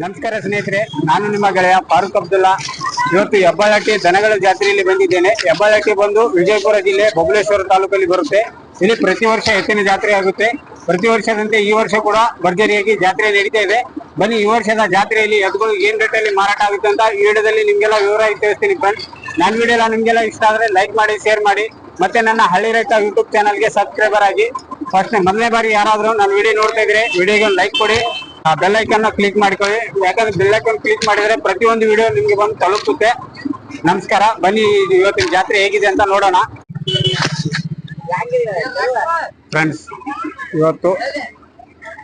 ನಮಸ್ಕಾರ ಸ್ನೇಹಿತರೆ, ನಾನು ನಿಮ್ಮ ಗೆಳೆಯ ಫಾರೂಕ್ ಅಬ್ದುಲ್ಲಾ. ಇವತ್ತು ಹೆಬ್ಬಾಳಟ್ಟಿ ದನಗಳ ಜಾತ್ರೆಯಲ್ಲಿ ಬಂದಿದ್ದೇನೆ. ಹೆಬ್ಬಾಳಟ್ಟಿ ಬಂದು ವಿಜಯಪುರ ಜಿಲ್ಲೆ ಬಬಲೇಶ್ವರ ತಾಲೂಕಲ್ಲಿ ಬರುತ್ತೆ. ಇಲ್ಲಿ ಪ್ರತಿ ವರ್ಷ ಹೆಚ್ಚಿನ ಜಾತ್ರೆ ಆಗುತ್ತೆ. ಪ್ರತಿ ವರ್ಷದಂತೆ ಈ ವರ್ಷ ಕೂಡ ಭರ್ಜರಿಯಾಗಿ ಜಾತ್ರೆ ನಡೀತಾ ಇದೆ. ಬನ್ನಿ, ಈ ವರ್ಷದ ಜಾತ್ರೆಯಲ್ಲಿ ಎದುಗಳು ಏನ್ ರೇಟಲ್ಲಿ ಮಾರಾಟ ಆಗುತ್ತೆ ಅಂತ ಈ ವಿಡಿಯೋದಲ್ಲಿ ನಿಮ್ಗೆಲ್ಲ ವಿವರ ತಿಳಿಸ್ತೀನಿ ಫ್ರೆಂಡ್ಸ್. ನನ್ನ ವಿಡಿಯೋ ನಿಮ್ಗೆಲ್ಲ ಇಷ್ಟ ಆದ್ರೆ ಲೈಕ್ ಮಾಡಿ, ಶೇರ್ ಮಾಡಿ. ಮತ್ತೆ ನನ್ನ ಹಳ್ಳಿ ರೈತ ಯೂಟ್ಯೂಬ್ ಚಾನಲ್ಗೆ ಸಬ್ಸ್ಕ್ರೈಬರ್ ಆಗಿ. ಫಸ್ಟ್, ಮೊದಲನೇ ಬಾರಿ ಯಾರಾದ್ರೂ ನನ್ನ ವಿಡಿಯೋ ನೋಡ್ತಾ ಇದ್ರೆ ವಿಡಿಯೋಗೆ ಒಂದು ಲೈಕ್ ಕೊಡಿ. ಬೆಲ್ ಐಕನ್ ಕ್ಲಿಕ್ ಮಾಡ್ಕೊಳ್ಳಿ. ಯಾಕಂದ್ರೆ ಬೆಲ್ ಐಕನ್ ಕ್ಲಿಕ್ ಮಾಡಿದ್ರೆ ಪ್ರತಿಯೊಂದು ವಿಡಿಯೋ ನಿಮ್ಗೆ ಬಂದು ತಲುಪುತ್ತೆ. ನಮಸ್ಕಾರ. ಬನ್ನಿ ಇವತ್ತಿನ ಜಾತ್ರೆ ಹೇಗಿದೆ ಅಂತ ನೋಡೋಣ. ಫ್ರೆಂಡ್ಸ್ ಇವತ್ತು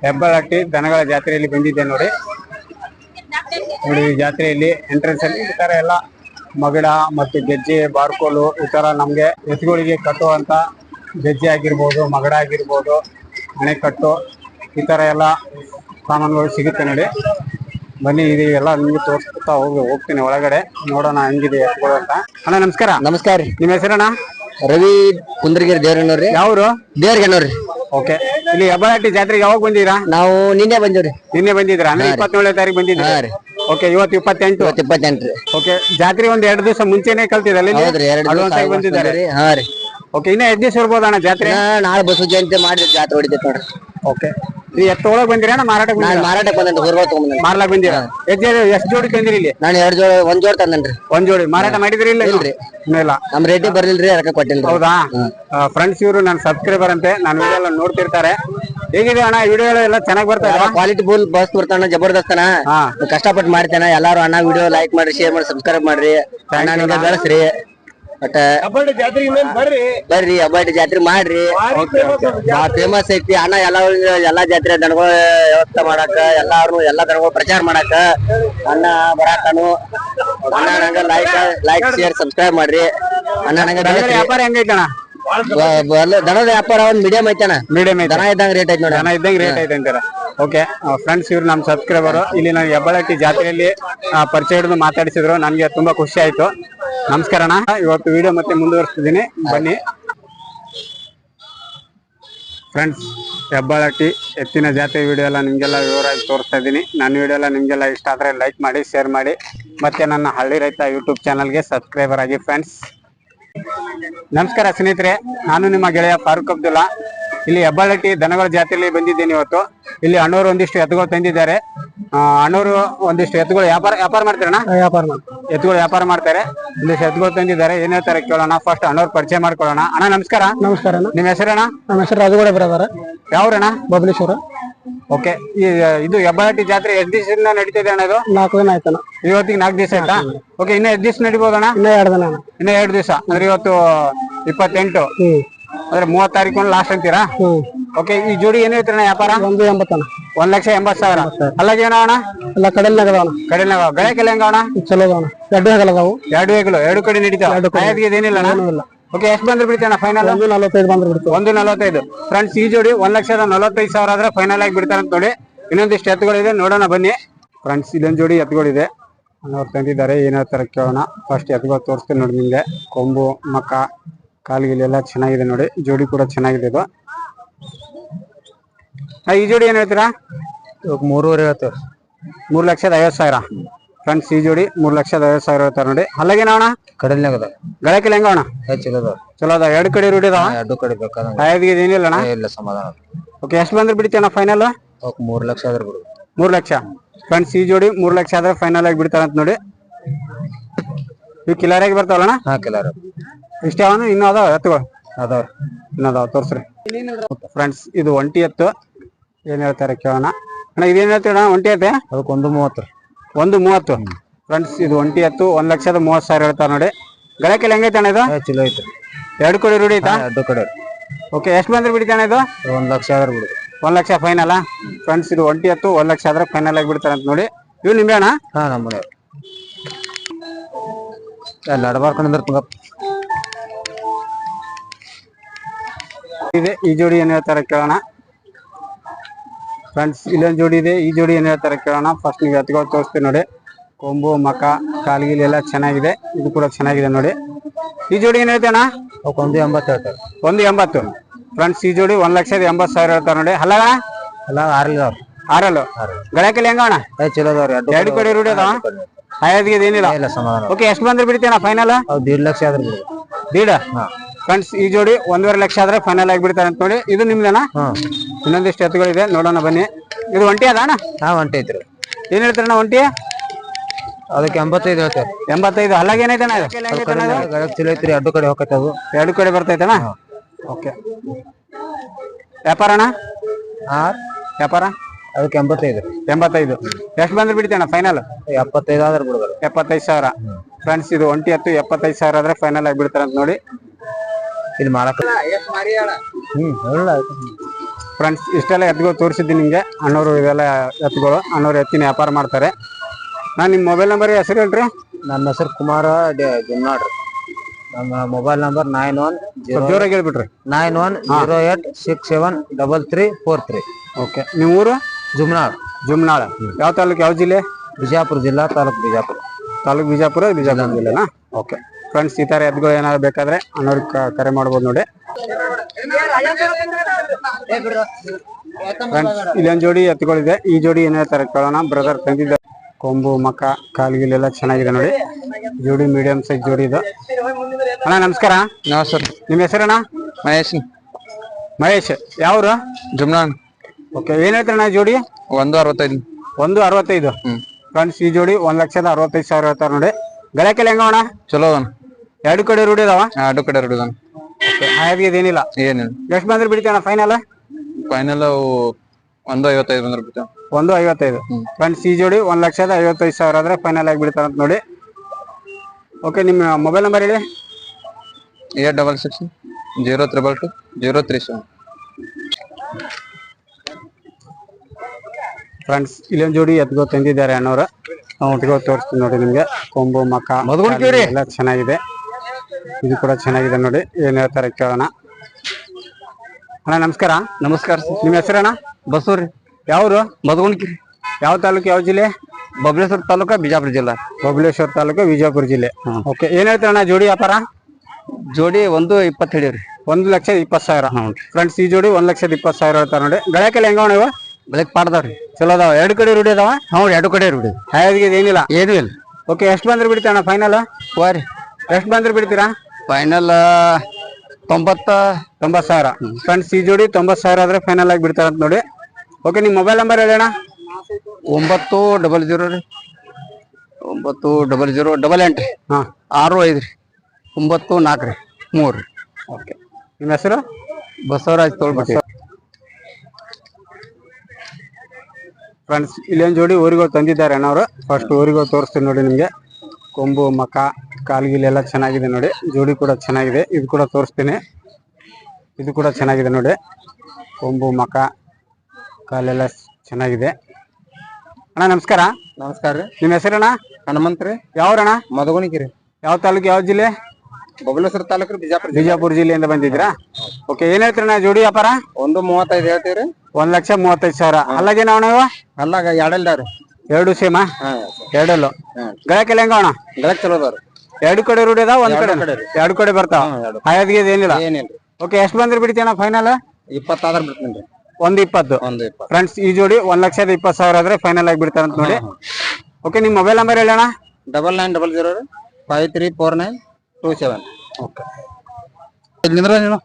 ಹೆಬ್ಬಲಟ್ಟಿ ದನಗಳ ಜಾತ್ರೆಯಲ್ಲಿ ಬಂದಿದ್ದೆ ನೋಡಿ. ನೋಡಿ ಜಾತ್ರೆಯಲ್ಲಿ ಎಂಟ್ರೆನ್ಸ್ ಅಲ್ಲಿ ಈ ತರ ಎಲ್ಲ ಮಗಡ ಮತ್ತು ಗೆಜ್ಜೆ, ಬಾರ್ಕೋಲು ಈ ತರ ನಮ್ಗೆ ಎತ್ತುಗಳಿಗೆ ಕಟ್ಟುವಂತ ಗೆಜ್ಜೆ ಆಗಿರ್ಬೋದು, ಮಗಡ ಆಗಿರ್ಬೋದು, ಅಣೆಕಟ್ಟು ಈ ತರ ಎಲ್ಲ ಸಾಮಾನುಗಳು ಸಿಗುತ್ತೆ ನೋಡಿ. ಬನ್ನಿ ಇದು ಎಲ್ಲ ನಿಮ್ಗೆ ತೋರಿಸ್ತಾ ಹೋಗಿ ಹೋಗ್ತೀನಿ ಒಳಗಡೆ. ನೋಡೋಣ ಹೆಂಗಿದೆ ಎತ್ತುಗಳು ಅಂತ. ಅಣ್ಣ ನಮಸ್ಕಾರ. ನಮಸ್ಕಾರ ರೀ. ನಿಮ್ಮ ಹೆಸರಣ್ಣ? ರವಿ ಕುಂದ್ರಗಿರಿ ದೇವ್ರಣ್ಣವ್ರಿ ಯಾವ್ರು? ದೇವ್ರಿಗೆನವ್ರಿ ಓಕೆ. ಇಲ್ಲಿ ಹೆಬ್ಬಳಟ್ಟಿ ಜಾತ್ರೆಗೆ ಯಾವಾಗ ಬಂದಿರಾ ನಾವು ನಿನ್ನೆ ಬಂದಿವ್ರಿ ನಿನ್ನೆ ಬಂದಿದ್ರಾ ಅಂದ್ರೆ ಇಪ್ಪತ್ತೇಳನೇ ತಾರೀಕು ಬಂದಿದ್ದೀರಾ? ಹಾ ರೀ. ಓಕೆ ಇವತ್ತು ಇಪ್ಪತ್ತೆಂಟು. ಇವತ್ತು ಇಪ್ಪತ್ತೆಂಟ್ರಿ ಓಕೆ ಜಾತ್ರೆ ಒಂದ್ ಎರಡು ದಿವಸ ಮುಂಚೆನೆ ಕಲ್ತಿದ್ರಲ್ಲಿ? ಹೌದ್ರಿ ಎರಡು ಹಾ ರೀ. ಓಕೆ ಇನ್ನ ಎಷ್ಟು ದಿವಸ ಇರ್ಬೋದಣ್ಣ ಜಾತ್ರೆ? ನಾಳೆ ಬಸವ ಜಯಂತಿ ಮಾಡಿ ಜಾತ್ರೆ ಹೊಡಿತೈತಿ ನೋಡ್ರಿ. ಓಕೆ. ಈ ಎತ್ತೊಳಗ್ ಬಂದಿರಾ ಮಾರಾಟ ನಾಳೆ ಮಾರಾಟಕ್ಕೆ ಬಂದನ್ರಿ ಊರ್ಗಳು ತಗೊಂಬಂದ್ರಿ ಮಾರ್ಲಾಕ್ ಬಂದಿರಾ? ಎಷ್ಟು ಎಷ್ಟು ಜೋಡಿ ತಂದಿರಿ ಇಲ್ಲಿ? ನಾನು ಎರಡ್ ಜೋಡಿ ಒಂದ್ ಜೋಡಿ ತಂದೇನ್ರಿ. ಒಂದ್ ಜೋಡಿ. ಮಾರಾಟ ಮಾಡಿದ್ರಿ ಇಲ್ಲ ಇಲ್ರಿ. ಇನ್ನೂ ಇಲ್ಲ ನಮ್ ರೇಟಿ ಬರ್ಲಿಲ್ರಿ ಅದಕ್ಕೆ ಕೊಟ್ಟಿಲ್ಲ ಹೌದಾ? ಫ್ರೆಂಡ್ಸ್ ಇವರು ನನ್ನ ಸಬ್ಸ್ಕ್ರೈಬರ್ ಅಂತೆ ನಾನು ವಿಡಿಯೋ ಎಲ್ಲ ನೋಡ್ತಿರ್ತಾರೆ. ಹೇಗಿದೆ ಅಣ್ಣ ವಿಡಿಯೋ ಎಲ್ಲ ಚೆನ್ನಾಗಿ ಬರ್ತಾ ಇದೆ ಕ್ವಾಲಿಟಿ ಫುಲ್ ಬಸ್ ಬರ್ತಾನ ಜಬರ್ದಸ್ತನ? ಹಾ. ಕಷ್ಟಪಟ್ಟು ಮಾಡ್ತೇನ ಎಲ್ಲಾರು ಅಣ್ಣ ವಿಡಿಯೋ ಲೈಕ್ ಮಾಡ್ರಿ ಶೇರ್ ಮಾಡಿ ಸಬ್ಸ್ಕ್ರೈಬ್ ಮಾಡ್ರಿ. ಅಣ್ಣ ನಿಮ್ಗೆ ಒಟ್ಟ ಜಾತ್ರೆಗೆ ಬರ್ರಿ. ಬರ್ರಿ ಹಬ್ಬಾಟಿ ಜಾತ್ರೆ ಮಾಡ್ರಿ. ಬಾ ಫೇಮಸ್ ಐತಿ. ಅಣ್ಣ ಎಲ್ಲ ಎಲ್ಲಾ ಜಾತ್ರೆ ದನಗಳ ವ್ಯವಸ್ಥೆ ಮಾಡಾಕ ಎಲ್ಲಾರು ಎಲ್ಲಾ ದನಗಳ ಪ್ರಚಾರ ಮಾಡಾಕ ಅಣ್ಣ ಬರಾಕನು. ಅಣ್ಣ ನಂಗ ಲೈಕ್ ಲೈಕ್ ಶೇರ್ ಸಬ್ಸ್ಕ್ರೈಬ್ ಮಾಡ್ರಿ. ಅಣ್ಣ ನಂಗ ವ್ಯಾಪಾರ ಹೆಂಗೈತಣ್ಣ ದನದ ವ್ಯಾಪಾರ ಒಂದ್ ಮೀಡಿಯಂ ಐತಣ್ಣ. ಮೀಡಿಯಂ ಐತೆ. ದನ ಇದ್ದಂಗ ರೇಟ್ ಐತಿ ನೋಡಿ ದನ ಇದ್ದಂಗ ರೇಟ್ ಐತಿ ಅಂತೀರ? ಓಕೆ ಫ್ರೆಂಡ್ಸ್ ಇವ್ರು ನಮ್ಮ ಸಬ್ಸ್ಕ್ರೈಬರ್ ಇಲ್ಲಿ ನಾವು ಹೆಬ್ಬಳಟ್ಟಿ ಜಾತ್ರೆಯಲ್ಲಿ ಪರಿಚಯ ಹಿಡಿದು ಮಾತಾಡಿಸಿದ್ರು. ನನಗೆ ತುಂಬಾ ಖುಷಿ ಆಯ್ತು. ನಮಸ್ಕಾರಣ ಇವತ್ತು ವಿಡಿಯೋ ಮತ್ತೆ ಮುಂದುವರಿಸ್ತಿದ್ದೀನಿ. ಬನ್ನಿ. ಫ್ರೆಂಡ್ಸ್ ಹೆಬ್ಬಳಟ್ಟಿ ಎತ್ತಿನ ಜಾತ್ರೆ ವಿಡಿಯೋ ಎಲ್ಲ ನಿಮಗೆಲ್ಲ ವಿವರವಾಗಿ ತೋರಿಸ್ತಾ ಇದ್ದೀನಿ. ನನ್ನ ವಿಡಿಯೋ ಎಲ್ಲ ನಿಮಗೆಲ್ಲ ಇಷ್ಟ ಆದರೆ ಲೈಕ್ ಮಾಡಿ ಶೇರ್ ಮಾಡಿ. ಮತ್ತೆ ನನ್ನ ಹಳ್ಳಿ ರೈತ ಯೂಟ್ಯೂಬ್ ಚಾನಲ್ಗೆ ಸಬ್ಸ್ಕ್ರೈಬರ್ ಆಗಿ ಫ್ರೆಂಡ್ಸ್ ನಮಸ್ಕಾರ ಸ್ನೇಹಿತರೆ. ನಾನು ನಿಮ್ಮ ಗೆಳೆಯ ಫಾರೂಕ್ ಅಬ್ದುಲ್ಲಾ. ಇಲ್ಲಿ ಹೆಬ್ಬಾಳಟ್ಟಿ ದನಗಳ ಜಾತ್ರೆಯಲ್ಲಿ ಬಂದಿದ್ದೇನೆ ಇವತ್ತು. ಇಲ್ಲಿ ಅಣ್ಣವರು ಒಂದಿಷ್ಟು ಎತ್ತುಗಳು ತಂದಿದ್ದಾರೆ. ಆ, ಅಣ್ಣವರು ಒಂದಿಷ್ಟು ಎತ್ತುಗಳು ವ್ಯಾಪಾರ ವ್ಯಾಪಾರ ಮಾಡ್ತಾರಣ್ಣ ವ್ಯಾಪಾರ ಎತ್ತುಗಳು ವ್ಯಾಪಾರ ಮಾಡ್ತಾರೆ. ಒಂದಿಷ್ಟು ಎತ್ತುಗಳು ತಂದಿದ್ದಾರೆ. ಏನ್ ಹೇಳ್ತಾರೆ ಕೇಳೋಣ. ಫಸ್ಟ್ ಅಣ್ಣವ್ರ ಪರಿಚಯ ಮಾಡ್ಕೊಳ್ಳೋಣ. ಅಣ್ಣ ನಮಸ್ಕಾರ. ನಮಸ್ಕಾರ ನಿಮ್ಮ ಹೆಸರಣ್ಣ ನಮ್ಮ ಹೆಸರು ರಾಜಗೌಡ ಬ್ರದರ್. ಯಾವ್ರಣ್ಣ ಬಬಲೇಶ್ವರ. ಓಕೆ. ಇದು ಹೆಬ್ಬಾಳಟ್ಟಿ ಜಾತ್ರೆ ಎಷ್ಟು ದಿವಸದಿಂದ ನಡೀತಿದೆ ಅಣ್ಣ ಇದು? ನಾಲ್ಕು ದಿನ ಆಯ್ತಲ್ಲ ಇವತ್ತಿಗೆ ನಾಲ್ಕು ದಿವಸ ಆಯ್ತಾ? ಓಕೆ ಇನ್ನ ಎಷ್ಟು ದಿವಸ ನಡಿಬೋದಣ್ಣ ಇನ್ನ ಎರಡು ದಿನ ಇನ್ನ ಎರಡು ದಿವಸ. ಅಂದ್ರೆ ಇವತ್ತು ಇಪ್ಪತ್ತೆಂಟು. ಅಂದ್ರೆ ಮೂವತ್ ತಾರೀಕು ಲಾಸ್ಟ್ ಅಂತೀರಾ? ಓಕೆ ಈ ಜೋಡಿ ಏನ್ ಹೇಳ್ತೀರಣ್ಣ ವ್ಯಾಪಾರ? ಒಂದು ಎಂಬತ್ತಣ್ಣ. ಒಂದ್ ಲಕ್ಷ ಎಂಬತ್ ಸಾವಿರ. ಅಲ್ಲಾಗ ಏನೋ ಅಣ್ಣ? ಕಡಲ್ ಕಡಲ್ನಾಗ ಅದಾವಣ ಕಡೆನ ಗಳೆ ಹೆಂಗ ಅಣ್ಣ ಚಲೋ ಅದಾವಣ ಎರಡು ಹೆಗಲ ಅದಾವು ಎರಡು ವೇಗಲು ಎರಡು ಕಡೆ. ನಡೀತಾವ ಏನಿಲ್ಲ ಓಕೆ ಎಷ್ಟು ಬಂದ್ರೆ ಬಿಡ್ತಾನ ಫೈನಲ್ ಒಂದು ನಲವತ್ತೈದು ಬಂದ್ರೆ ಬಿಡ್ತು ಒಂದು ನಲವತ್ತೈದು. ಫ್ರೆಂಡ್ಸ್ ಈ ಜೋಡಿ ಒಂದ್ ಲಕ್ಷದ ನಲವತ್ತೈದು ಸಾವಿರ ಆದ್ರೆ ಫೈನಲ್ ಆಗಿ ಬಿಡ್ತಾರೆ ಅಂತ ನೋಡಿ. ಇನ್ನೊಂದಿಷ್ಟು ಎತ್ತುಗಳಿದೆ ನೋಡೋಣ ಬನ್ನಿ. ಫ್ರೆಂಡ್ಸ್ ಇದೊಂದ್ ಜೋಡಿ ಎತ್ತುಗಳಿದೆ. ಅವ್ರು ತಂದಿದ್ದಾರೆ ಏನೋ ತರ ಕೇಳೋಣ. ಫಸ್ಟ್ ಎತ್ತುಗಳು ತೋರಿಸ್ತೀನಿ ನೋಡಿ ನಿಮ್ಗೆ. ಕೊಂಬು ಮಕ್ಕ. ಕಾಲ್ಗಿಲೆಲ್ಲ ಚೆನ್ನಾಗಿದೆ ನೋಡಿ. ಜೋಡಿ ಕೂಡ ಚೆನ್ನಾಗಿದೆ ಇದು. ಈ ಜೋಡಿ ಏನ್ ಹೇಳ್ತೀರಾ? ಮೂರುವರೆ ಹೇಳ್ತೇವೆ ಮೂರ್ ಲಕ್ಷದ ಐವತ್ ಸಾವಿರ. ಫ್ರೆಂಡ್ಸ್ ಈ ಜೋಡಿ ಮೂರ್ ಲಕ್ಷದ ಐವತ್ ಸಾವಿರ ಹೇಳ್ತಾರೆ ನೋಡಿ. ಅಲ್ಲಗೆ ಅಣ್ಣ ಕಡಲ್ನಾಗ ಅದಾವ. ಗಳಕಿಲ್ಲ ಹೆಂಗ ಅಣ್ಣ? ಚಲೋ ಚಲೋ ಅದ ಎರಡು ಕಡೆ ರೂಢಿ ಅದಾವ? ಎರಡು ಕಡೆ ಬೇಕಾದಂಗ ಐದಿಗೆ ಏನಿಲ್ಲ ಅಣ್ಣ ಇಲ್ಲ ಸಮಾಧಾನ ಓಕೆ ಎಷ್ಟು ಬಂದ್ರೆ ಬಿಡ್ತೀಯಣ್ಣ ಫೈನಲ್ ಮೂರ್ ಮೂರು ಲಕ್ಷ ಆದ್ರೆ ಬಿಡು ಮೂರ್ ಲಕ್ಷ. ಫ್ರೆಂಡ್ಸ್ ಈ ಜೋಡಿ ಮೂರ್ ಲಕ್ಷ ಆದ್ರೆ ಫೈನಲ್ ಆಗಿ ಬಿಡ್ತಾರಂತ ನೋಡಿ. ಇವು ಕಿಲಾರಿಯಾಗಿ ಬರ್ತಾವಲ್ಲಣ್ಣ ಹಾ ಕೆಲವ್ರು ಇಷ್ಟ ಅವನು ಇನ್ನೂ ಅದಾವ ಎತ್ತುಗಳು ಅದಾವ ಇನ್ನೂ ಅದಾವ ತೋರ್ಸ್ರಿ. ಫ್ರೆಂಡ್ಸ್ ಇದು ಒಂಟಿ ಎತ್ತು. ಏನ್ ಹೇಳ್ತಾರೆ ಕೇಳೋಣ. ಅಣ್ಣ ಇದೇನ್ ಹೇಳ್ತೀರಣ್ಣ ಒಂಟಿ ಎತ್ತೆ? ಅದಕ್ಕೆ ಒಂದು ಮೂವತ್ತು. ಒಂದು ಮೂವತ್ತು. ಫ್ರೆಂಡ್ಸ್ ಇದು ಒಂಟಿ ಎತ್ತು. ಒಂದ್ ಲಕ್ಷದ ಮೂವತ್ತು ಸಾವಿರ ಹೇಳ್ತಾರೆ ನೋಡಿ. ಗಳಕ್ಕೆಲ್ಲ ಹೆಂಗೈತೆ ಅಣ್ಣ ಇದು? ಚಲೋ ಐತೆ. ಎರಡು ಕೋಡಿ ರೂಢಿ ಐತಾ ಎರಡು ಕಡೆ. ಓಕೆ ಎಷ್ಟು ಬಂದ್ರೆ ಬಿಡ್ತಾನೆ ಇದು? ಒಂದ್ ಲಕ್ಷ ಆದ್ರೆ ಬಿಡುದು ಒಂದ್ ಲಕ್ಷ ಫೈನಲ್ ಫ್ರೆಂಡ್ಸ್ ಇದು ಒಂಟಿ ಎತ್ತು ಒಂದ್ ಲಕ್ಷ ಆದ್ರೆ ಫೈನಲ್ ಆಗಿ ಬಿಡ್ತಾರೆ ಅಂತ ನೋಡಿ. ಇವ್ ನಿಂಬೆ ಅಣ್ಣ? ಹಾ ನಮ್ಮ ಮನೆಯವ್ರು ಎಲ್ಲ ಅಡಬಾರ್ಕೊಂಡಿದ್ರೆ ತುಂಬ. ಇದೆ ಈ ಜೋಡಿ ಏನ್ ಹೇಳ್ತಾರೆ ಕೇಳೋಣ. ಫ್ರೆಂಡ್ಸ್ ಇಲ್ಲೊಂದ್ ಜೋಡಿ ಇದೆ ಈ ಜೋಡಿ ಏನ್ ಹೇಳ್ತಾರೆ ಕೇಳೋಣ. ಫಸ್ಟ್ ನೀವು ಎತ್ಕೊಂಡು ತೋರಿಸ್ತೀನಿ ನೋಡಿ. ಕೊಂಬು ಮಕ ಕಾಲ್ಗಿಲ್ ಎಲ್ಲ ಚೆನ್ನಾಗಿದೆ. ಇದು ಕೂಡ ಚೆನ್ನಾಗಿದೆ ನೋಡಿ. ಈ ಜೋಡಿ ಏನ್ ಹೇಳ್ತೇಣ ಒಂದು ಎಂಬತ್ತು ಹೇಳ್ತಾರೆ. ಒಂದು ಎಂಬತ್ತು. ಫ್ರೆಂಡ್ಸ್ ಈ ಜೋಡಿ ಒಂದ್ ಲಕ್ಷದ ಎಂಬತ್ತು ಸಾವಿರ ಹೇಳ್ತಾರೆ ನೋಡಿ. ಅಲ್ಲ ಅಲ್ಲ ಆರ್ಲಿ ಆರಲ್ಲು? ಗಳಕ್ಕೆಲ್ಲ ಹೆಂಗ ಅಣ್ಣ ಚಲೋ ಎರಡು ಕಡೆ ರೂಢಿ ಅದಾವ? ಹಾಯದ್ಗೆ ಏನಿಲ್ಲ? ಓಕೆ ಎಷ್ಟು ಬಂದ್ರೆ ಬಿಡ್ತೇನ ಫೈನಲ್ ದೀಡ್ ಲಕ್ಷ ಆದ್ರೆ ಬಿಡು ದೀಡ? ಫ್ರೆಂಡ್ಸ್ ಈ ಜೋಡಿ ಒಂದೂವರೆ ಲಕ್ಷ ಆದ್ರೆ ಫೈನಲ್ ಆಗಿ ಬಿಡ್ತಾರೆ ಅಂತ ನೋಡಿ. ಇದು ನಿಮ್ದೇನಾ? ಇನ್ನೊಂದಿಷ್ಟು ಎತ್ತುಗಳಿದೆ ನೋಡೋಣ ಬನ್ನಿ. ಇದು ಒಂಟಿ ಅದ ಅಣ್ಣ? ಹಾ ಒಂಟಿ ಐತ್ರಿ. ಏನ್ ಹೇಳ್ತಾರಣ್ಣ ಒಂಟಿ? ಅದಕ್ಕೆ ಎಂಬತ್ತೈದು ಹೇಳ್ತೇವೆ. ಎಂಬತ್ತೈದು. ಹಲ್ಲಾಗ ಏನೈತೆ ಚಲೋ ಐತ್ರಿ ಎರಡು ಕಡೆ ಹೋಗತ್ತೆ ಅದು ಎರಡು ಕಡೆ ಬರ್ತೈತಣ್ಣ ಓಕೆ. ವ್ಯಾಪಾರ ಅಣ್ಣ? ಹಾ ವ್ಯಾಪಾರ? ಅದಕ್ಕೆ ಎಂಬತ್ತೈದು. ಎಂಬತ್ತೈದು. ಎಷ್ಟು ಬಂದ್ರೆ ಬಿಡ್ತೇನೆ ಫೈನಲ್ ಎಪ್ಪತ್ತೈದು ಆದ್ರೆ ಬಿಡೋದು ಎಪ್ಪತ್ತೈದು ಸಾವಿರ. ಫ್ರೆಂಡ್ಸ್ ಇದು ಒಂಟಿ ಹತ್ತು ಎಪ್ಪತ್ತೈದು ಸಾವಿರ ಆದ್ರೆ ಫೈನಲ್ ಆಗಿ ಬಿಡ್ತಾರೆ ಅಂತ ನೋಡಿ. ಇಲ್ಲಿ ಮಾಡಕ್ ಹ್ಮ್ ಹೇಳ ಫ್ರೆಂಡ್ಸ್ ಇಷ್ಟೆಲ್ಲ ಎತ್ತುಗಳು ತೋರಿಸಿದ್ದೀನಿ ನಿಮಗೆ ಅಣ್ಣವರು ಇವೆಲ್ಲ ಎತ್ತುಗಳು ಅಣ್ಣವ್ರು ಎತ್ತಿನ ವ್ಯಾಪಾರ ಮಾಡ್ತಾರೆ. ನಾನು ನಿಮ್ಮ ಮೊಬೈಲ್ ನಂಬರ್ ಹೆಸರು ಹೇಳ್ರಿ. ನನ್ನ ಹೆಸರು ಕುಮಾರ ಜುಮ್ನಾಡ್ರಿ ನಮ್ಮ mobile number nine one zero ಜೋರಾಗಿ ಹೇಳ್ಬಿಟ್ರಿ. Nine one zero eight six seven double three four three okay ನಿಮ್ಮ ಊರು? ಜುಮ್ನಾಳ್. ಜುಮ್ನಾಳ. ಯಾವ ತಾಲೂಕು ಯಾವ ಜಿಲ್ಲೆ? ಬಿಜಾಪುರ ಜಿಲ್ಲಾ ತಾಲೂಕು ಬಿಜಾಪುರ. ತಾಲೂಕು ಬಿಜಾಪುರ ಬಿಜಾಪುರ ಜಿಲ್ಲೆನಾ? ಓಕೆ ಫ್ರೆಂಡ್ಸ್ ಈ ತರ ಎದ್ಗೋ ಏನಾದ್ರು ಬೇಕಾದ್ರೆ ಅನ್ನೋರ್ ಕರೆ ಮಾಡ್ಬೋದು ನೋಡಿ. ಫ್ರೆಂಡ್ಸ್ ಇಲ್ಲೊಂದು ಜೋಡಿ ಎತ್ತುಗಳಿದೆ ಈ ಜೋಡಿ ಏನೇ ತರ ಕೇಳೋಣ. ಬ್ರದರ್ ತಂದಿದ್ದ ಕೊಂಬು ಮಕ್ಕ ಕಾಲ್ಗಿಲೆಲ್ಲ ಚೆನ್ನಾಗಿದೆ ನೋಡಿ. ಜೋಡಿ ಮೀಡಿಯಂ ಸೈಜ್ ಜೋಡಿ ಇದು. ಅಣ್ಣ ನಮಸ್ಕಾರ. ನಮಸ್ಕಾರ. ನಿಮ್ಮ ಹೆಸರಣ್ಣ? ಮಹೇಶ್. ಮಹೇಶ್. ಯಾವ್ರು? ಜುಮ್ನಾನ್. ಓಕೆ ಏನ್ ಅಣ್ಣ ಜೋಡಿ? ಒಂದು ಅರವತ್ತೈದು. ಒಂದು ಅರವತ್ತೈದು. ಫ್ರೆಂಡ್ಸ್ ಈ ಜೋಡಿ ಒಂದ್ ಲಕ್ಷದ ಅರವತ್ತೈದು ಸಾವಿರ ಹೇಳ್ತಾರೆ ನೋಡಿ. ಗಳಕ್ಕೆಲ್ಲ ಹೆಂಗ ಅಣ್ಣ? ಚಲೋ ಎರಡು ಕಡೆ ರೂಢಿ ಅದಾವ? ಎರಡು ಕಡೆ ಎರಡು ಹಾಯಾಗಿ ಏನಿಲ್ಲ ಏನಿಲ್ಲ. ಎಷ್ಟು ಬಂದ್ರೆ ಬಿಡ್ತಾನ ಫೈನಲ್ ಫೈನಲ್ ಒಂದು ಐವತ್ತೈದು ಬಂದ್ರೆ ಬಿಡ್ತೇವೆ ಒಂದು ಐವತ್ತೈದು. ಫ್ರೆಂಡ್ಸ್ ಈ ಜೋಡಿ ಒಂದ್ ಲಕ್ಷದ ಐವತ್ತೈದು ಸಾವಿರ ಆದ್ರೆ ಫೈನಲ್ ಆಗಿ ಬಿಡ್ತಾರ ಅಂತ ನೋಡಿ. ಓಕೆ ನಿಮ್ಮ ಮೊಬೈಲ್ ನಂಬರ್ ಹೇಳಿ. Eight double six zero triple two zero three seven. Friends ಇಲ್ಲೊಂದು ಜೋಡಿ ಎತ್ಗೋ ತಂದಿದ್ದಾರೆ ಅಣ್ಣವ್ರು. ಒಟ್ಟಿಗೆ ತೋರಿಸ್ತೀನಿ ನೋಡಿ ನಿಮ್ಗೆ. ಕೊಂಬು ಮಕ್ಕ. ಎಲ್ಲ ಚೆನ್ನಾಗಿದೆ. ಇದು ಕೂಡ ಚೆನ್ನಾಗಿದೆ ನೋಡಿ. ಏನ್ ಹೇಳ್ತಾರೆ ಕೇಳೋಣ. ಅಣ್ಣ ನಮಸ್ಕಾರ. ನಮಸ್ಕಾರ ನಿಮ್ಮ ಹೆಸರಣ್ಣ? ಬಸೂರಿ ಯಾವ್ರು? ಮಧುಗುಣಿಕಿರಿ ಯಾವ ತಾಲೂಕು ಯಾವ ಜಿಲ್ಲೆ? ಬಬಲೇಶ್ವರ ತಾಲೂಕ ಬಿಜಾಪುರ ಜಿಲ್ಲಾ. ಬಬಲೇಶ್ವರ ತಾಲೂಕು ಬಿಜಾಪುರ ಜಿಲ್ಲೆ. ಓಕೆ ಏನ್ ಹೇಳ್ತಾರಣ್ಣ ಜೋಡಿ ವ್ಯಾಪಾರ? ಜೋಡಿ ಒಂದು ಇಪ್ಪತ್ತು ಹೇಳಿವ್ರಿ. ಒಂದು ಲಕ್ಷದ ಇಪ್ಪತ್ತು ಸಾವಿರ. ಫ್ರೆಂಡ್ಸ್ ಈ ಜೋಡಿ ಒಂದ್ ಲಕ್ಷದ ಇಪ್ಪತ್ತು ಸಾವಿರ ಹೇಳ್ತಾರೆ ನೋಡಿ. ಗಳಕ್ಕೆಲ್ಲ ಹೆಂಗವಣ ಇವ? ಬೆಳಗ್ಗೆ ಪಾಡ್ದಾವ್ರಿ. ಚಲೋ ಅದಾವ? ಎರಡು ಕಡೆ ರೂಢಿ ಅದಾವ? ಹ್ಞೂ ಎರಡು ಕಡೆ ರೂಢಿ. ಹಾಯಾದಿಗೆ ಏನಿಲ್ಲ? ಏನು ಇಲ್ಲ. ಓಕೆ ಎಷ್ಟು ಬಂದ್ರೆ ಬಿಡ್ತೀರಣ್ಣ ಫೈನಲ್ ವಾರಿ. ಎಷ್ಟು ಬಂದ್ರೆ ಬಿಡ್ತೀರಾ? ಫೈನಲ್ ತೊಂಬತ್ತ ತೊಂಬತ್ತು ಸಾವಿರ. ಫ್ರೆಂಡ್ಸ್ ಈ ಜೋಡಿ ತೊಂಬತ್ತು ಸಾವಿರ ಆದರೆ ಫೈನಲ್ ಆಗಿ ಬಿಡ್ತಾರೆ ಅಂತ ನೋಡಿ. ಓಕೆ ನಿಮ್ಮ ಮೊಬೈಲ್ ನಂಬರ್ ಹೇಳೋಣ ಒಂಬತ್ತು ಡಬಲ್ ಜೀರೋ ರೀ. ಒಂಬತ್ತು ಡಬಲ್ ಜೀರೋ ಡಬಲ್ ಎಂಟು ರೀ. ಹಾ. ಆರು ಐದು ರೀ. ಒಂಬತ್ತು ನಾಲ್ಕು ರೀ. ಮೂರು ರೀ. ಓಕೆ ನಿಮ್ಮ ಹೆಸರು? ಬಸವರಾಜ್ ತೊಳ್ಬಿಟ್ಟಿ. ಫ್ರೆಂಡ್ಸ್ ಇಲ್ಲೇನು ಜೋಡಿ ಊರಿಗಳು ತಂದಿದ್ದಾರೆ ಅಣ್ಣವರು. ಫಸ್ಟ್ ಊರಿಗಳು ತೋರಿಸ್ತೀನಿ ನೋಡಿ ನಿಮಗೆ. ಕೊಂಬು ಮಕ ಕಾಲ್ಗಿಲೆಲ್ಲ ಚೆನ್ನಾಗಿದೆ ನೋಡಿ. ಜೋಡಿ ಕೂಡ ಚೆನ್ನಾಗಿದೆ. ಇದು ಕೂಡ ತೋರಿಸ್ತೀನಿ. ಇದು ಕೂಡ ಚೆನ್ನಾಗಿದೆ ನೋಡಿ. ಕೊಂಬು ಮಕ ಕಾಲೆಲ್ಲ ಚೆನ್ನಾಗಿದೆ. ಅಣ್ಣ ನಮಸ್ಕಾರ. ನಮಸ್ಕಾರ ರೀ. ನಿಮ್ಮ ಹೆಸರಣ್ಣ? ಹನುಮಂತ ರೀ. ಯಾವ್ರಣ್ಣ? ಮದಗುಣಿಕಿರಿ ಯಾವ ತಾಲೂಕು ಯಾವ ಜಿಲ್ಲೆ? ಬಬಲೇಶ್ವರ ತಾಲೂಕು ಬಿಜಾಪುರ್ ಬಿಜಾಪುರ ಬಿಜಾಪುರ ಜಿಲ್ಲೆಯಿಂದ ಬಂದಿದ್ರಾ ಓಕೆ ಏನ್ ಹೇಳ್ತೀರಣ್ಣ ಜೋಡಿ ವ್ಯಾಪಾರ? ಒಂದು ಮೂವತ್ತೈದು ಹೇಳ್ತೀವಿ ರೀ ಒಂದ್ ಲಕ್ಷ ಮೂವತ್ತೈದು ಸಾವಿರ. ಅಲ್ಲಾಗೇನ ಅಣ್ಣ ಇವ ಅಲ್ಲಾಗ ಎರಡಲ್ದ ರೀ ಎರಡು ಸೇಮಾ? ಹಾಂ. ಎರಡಲ್ಲು. ಗಳಕ್ಕೆಲ್ಲ ಹೆಂಗ ಅಣ್ಣ? ಗಳಕ್ ಚಲೋ ಎರಡು ಕಡೆ ರೂಢಿ ಅದಾವ ಒಂದ್ ಕಡೆ ಎರಡು ಕಡೆ ಬರ್ತಾವ? ಎರಡು. ಹಾಯಾದಿಗೆ ಏನಿಲ್ಲ? ಓಕೆ ಎಷ್ಟು ಬಂದ್ರೆ ಬಿಡ್ತೀಯಣ್ಣ ಫೈನಲ್ ಇಪ್ಪತ್ತಾದ್ರೆ ಬಿಡ್ತೀನಿ ಒಂದ್ ಇಪ್ಪತ್ತು. ಒಂದು ಇಪ್ಪತ್ತು. ಫ್ರೆಂಡ್ಸ್ ಈ ಜೋಡಿ ಒಂದ್ ಲಕ್ಷದ ಇಪ್ಪತ್ತು ಸಾವಿರ ಆದ್ರೆ ಫೈನಲ್ ಆಗಿ ಬಿಡ್ತಾರಂತ ನೋಡಿ. ಓಕೆ ನಿಮ್ ಮೊಬೈಲ್ ನಂಬರ್ ಹೇಳೋಣ double nine double zero five three four nine two seven okay ಇಲ್ಲಿಂದ್ರ ನೀನು?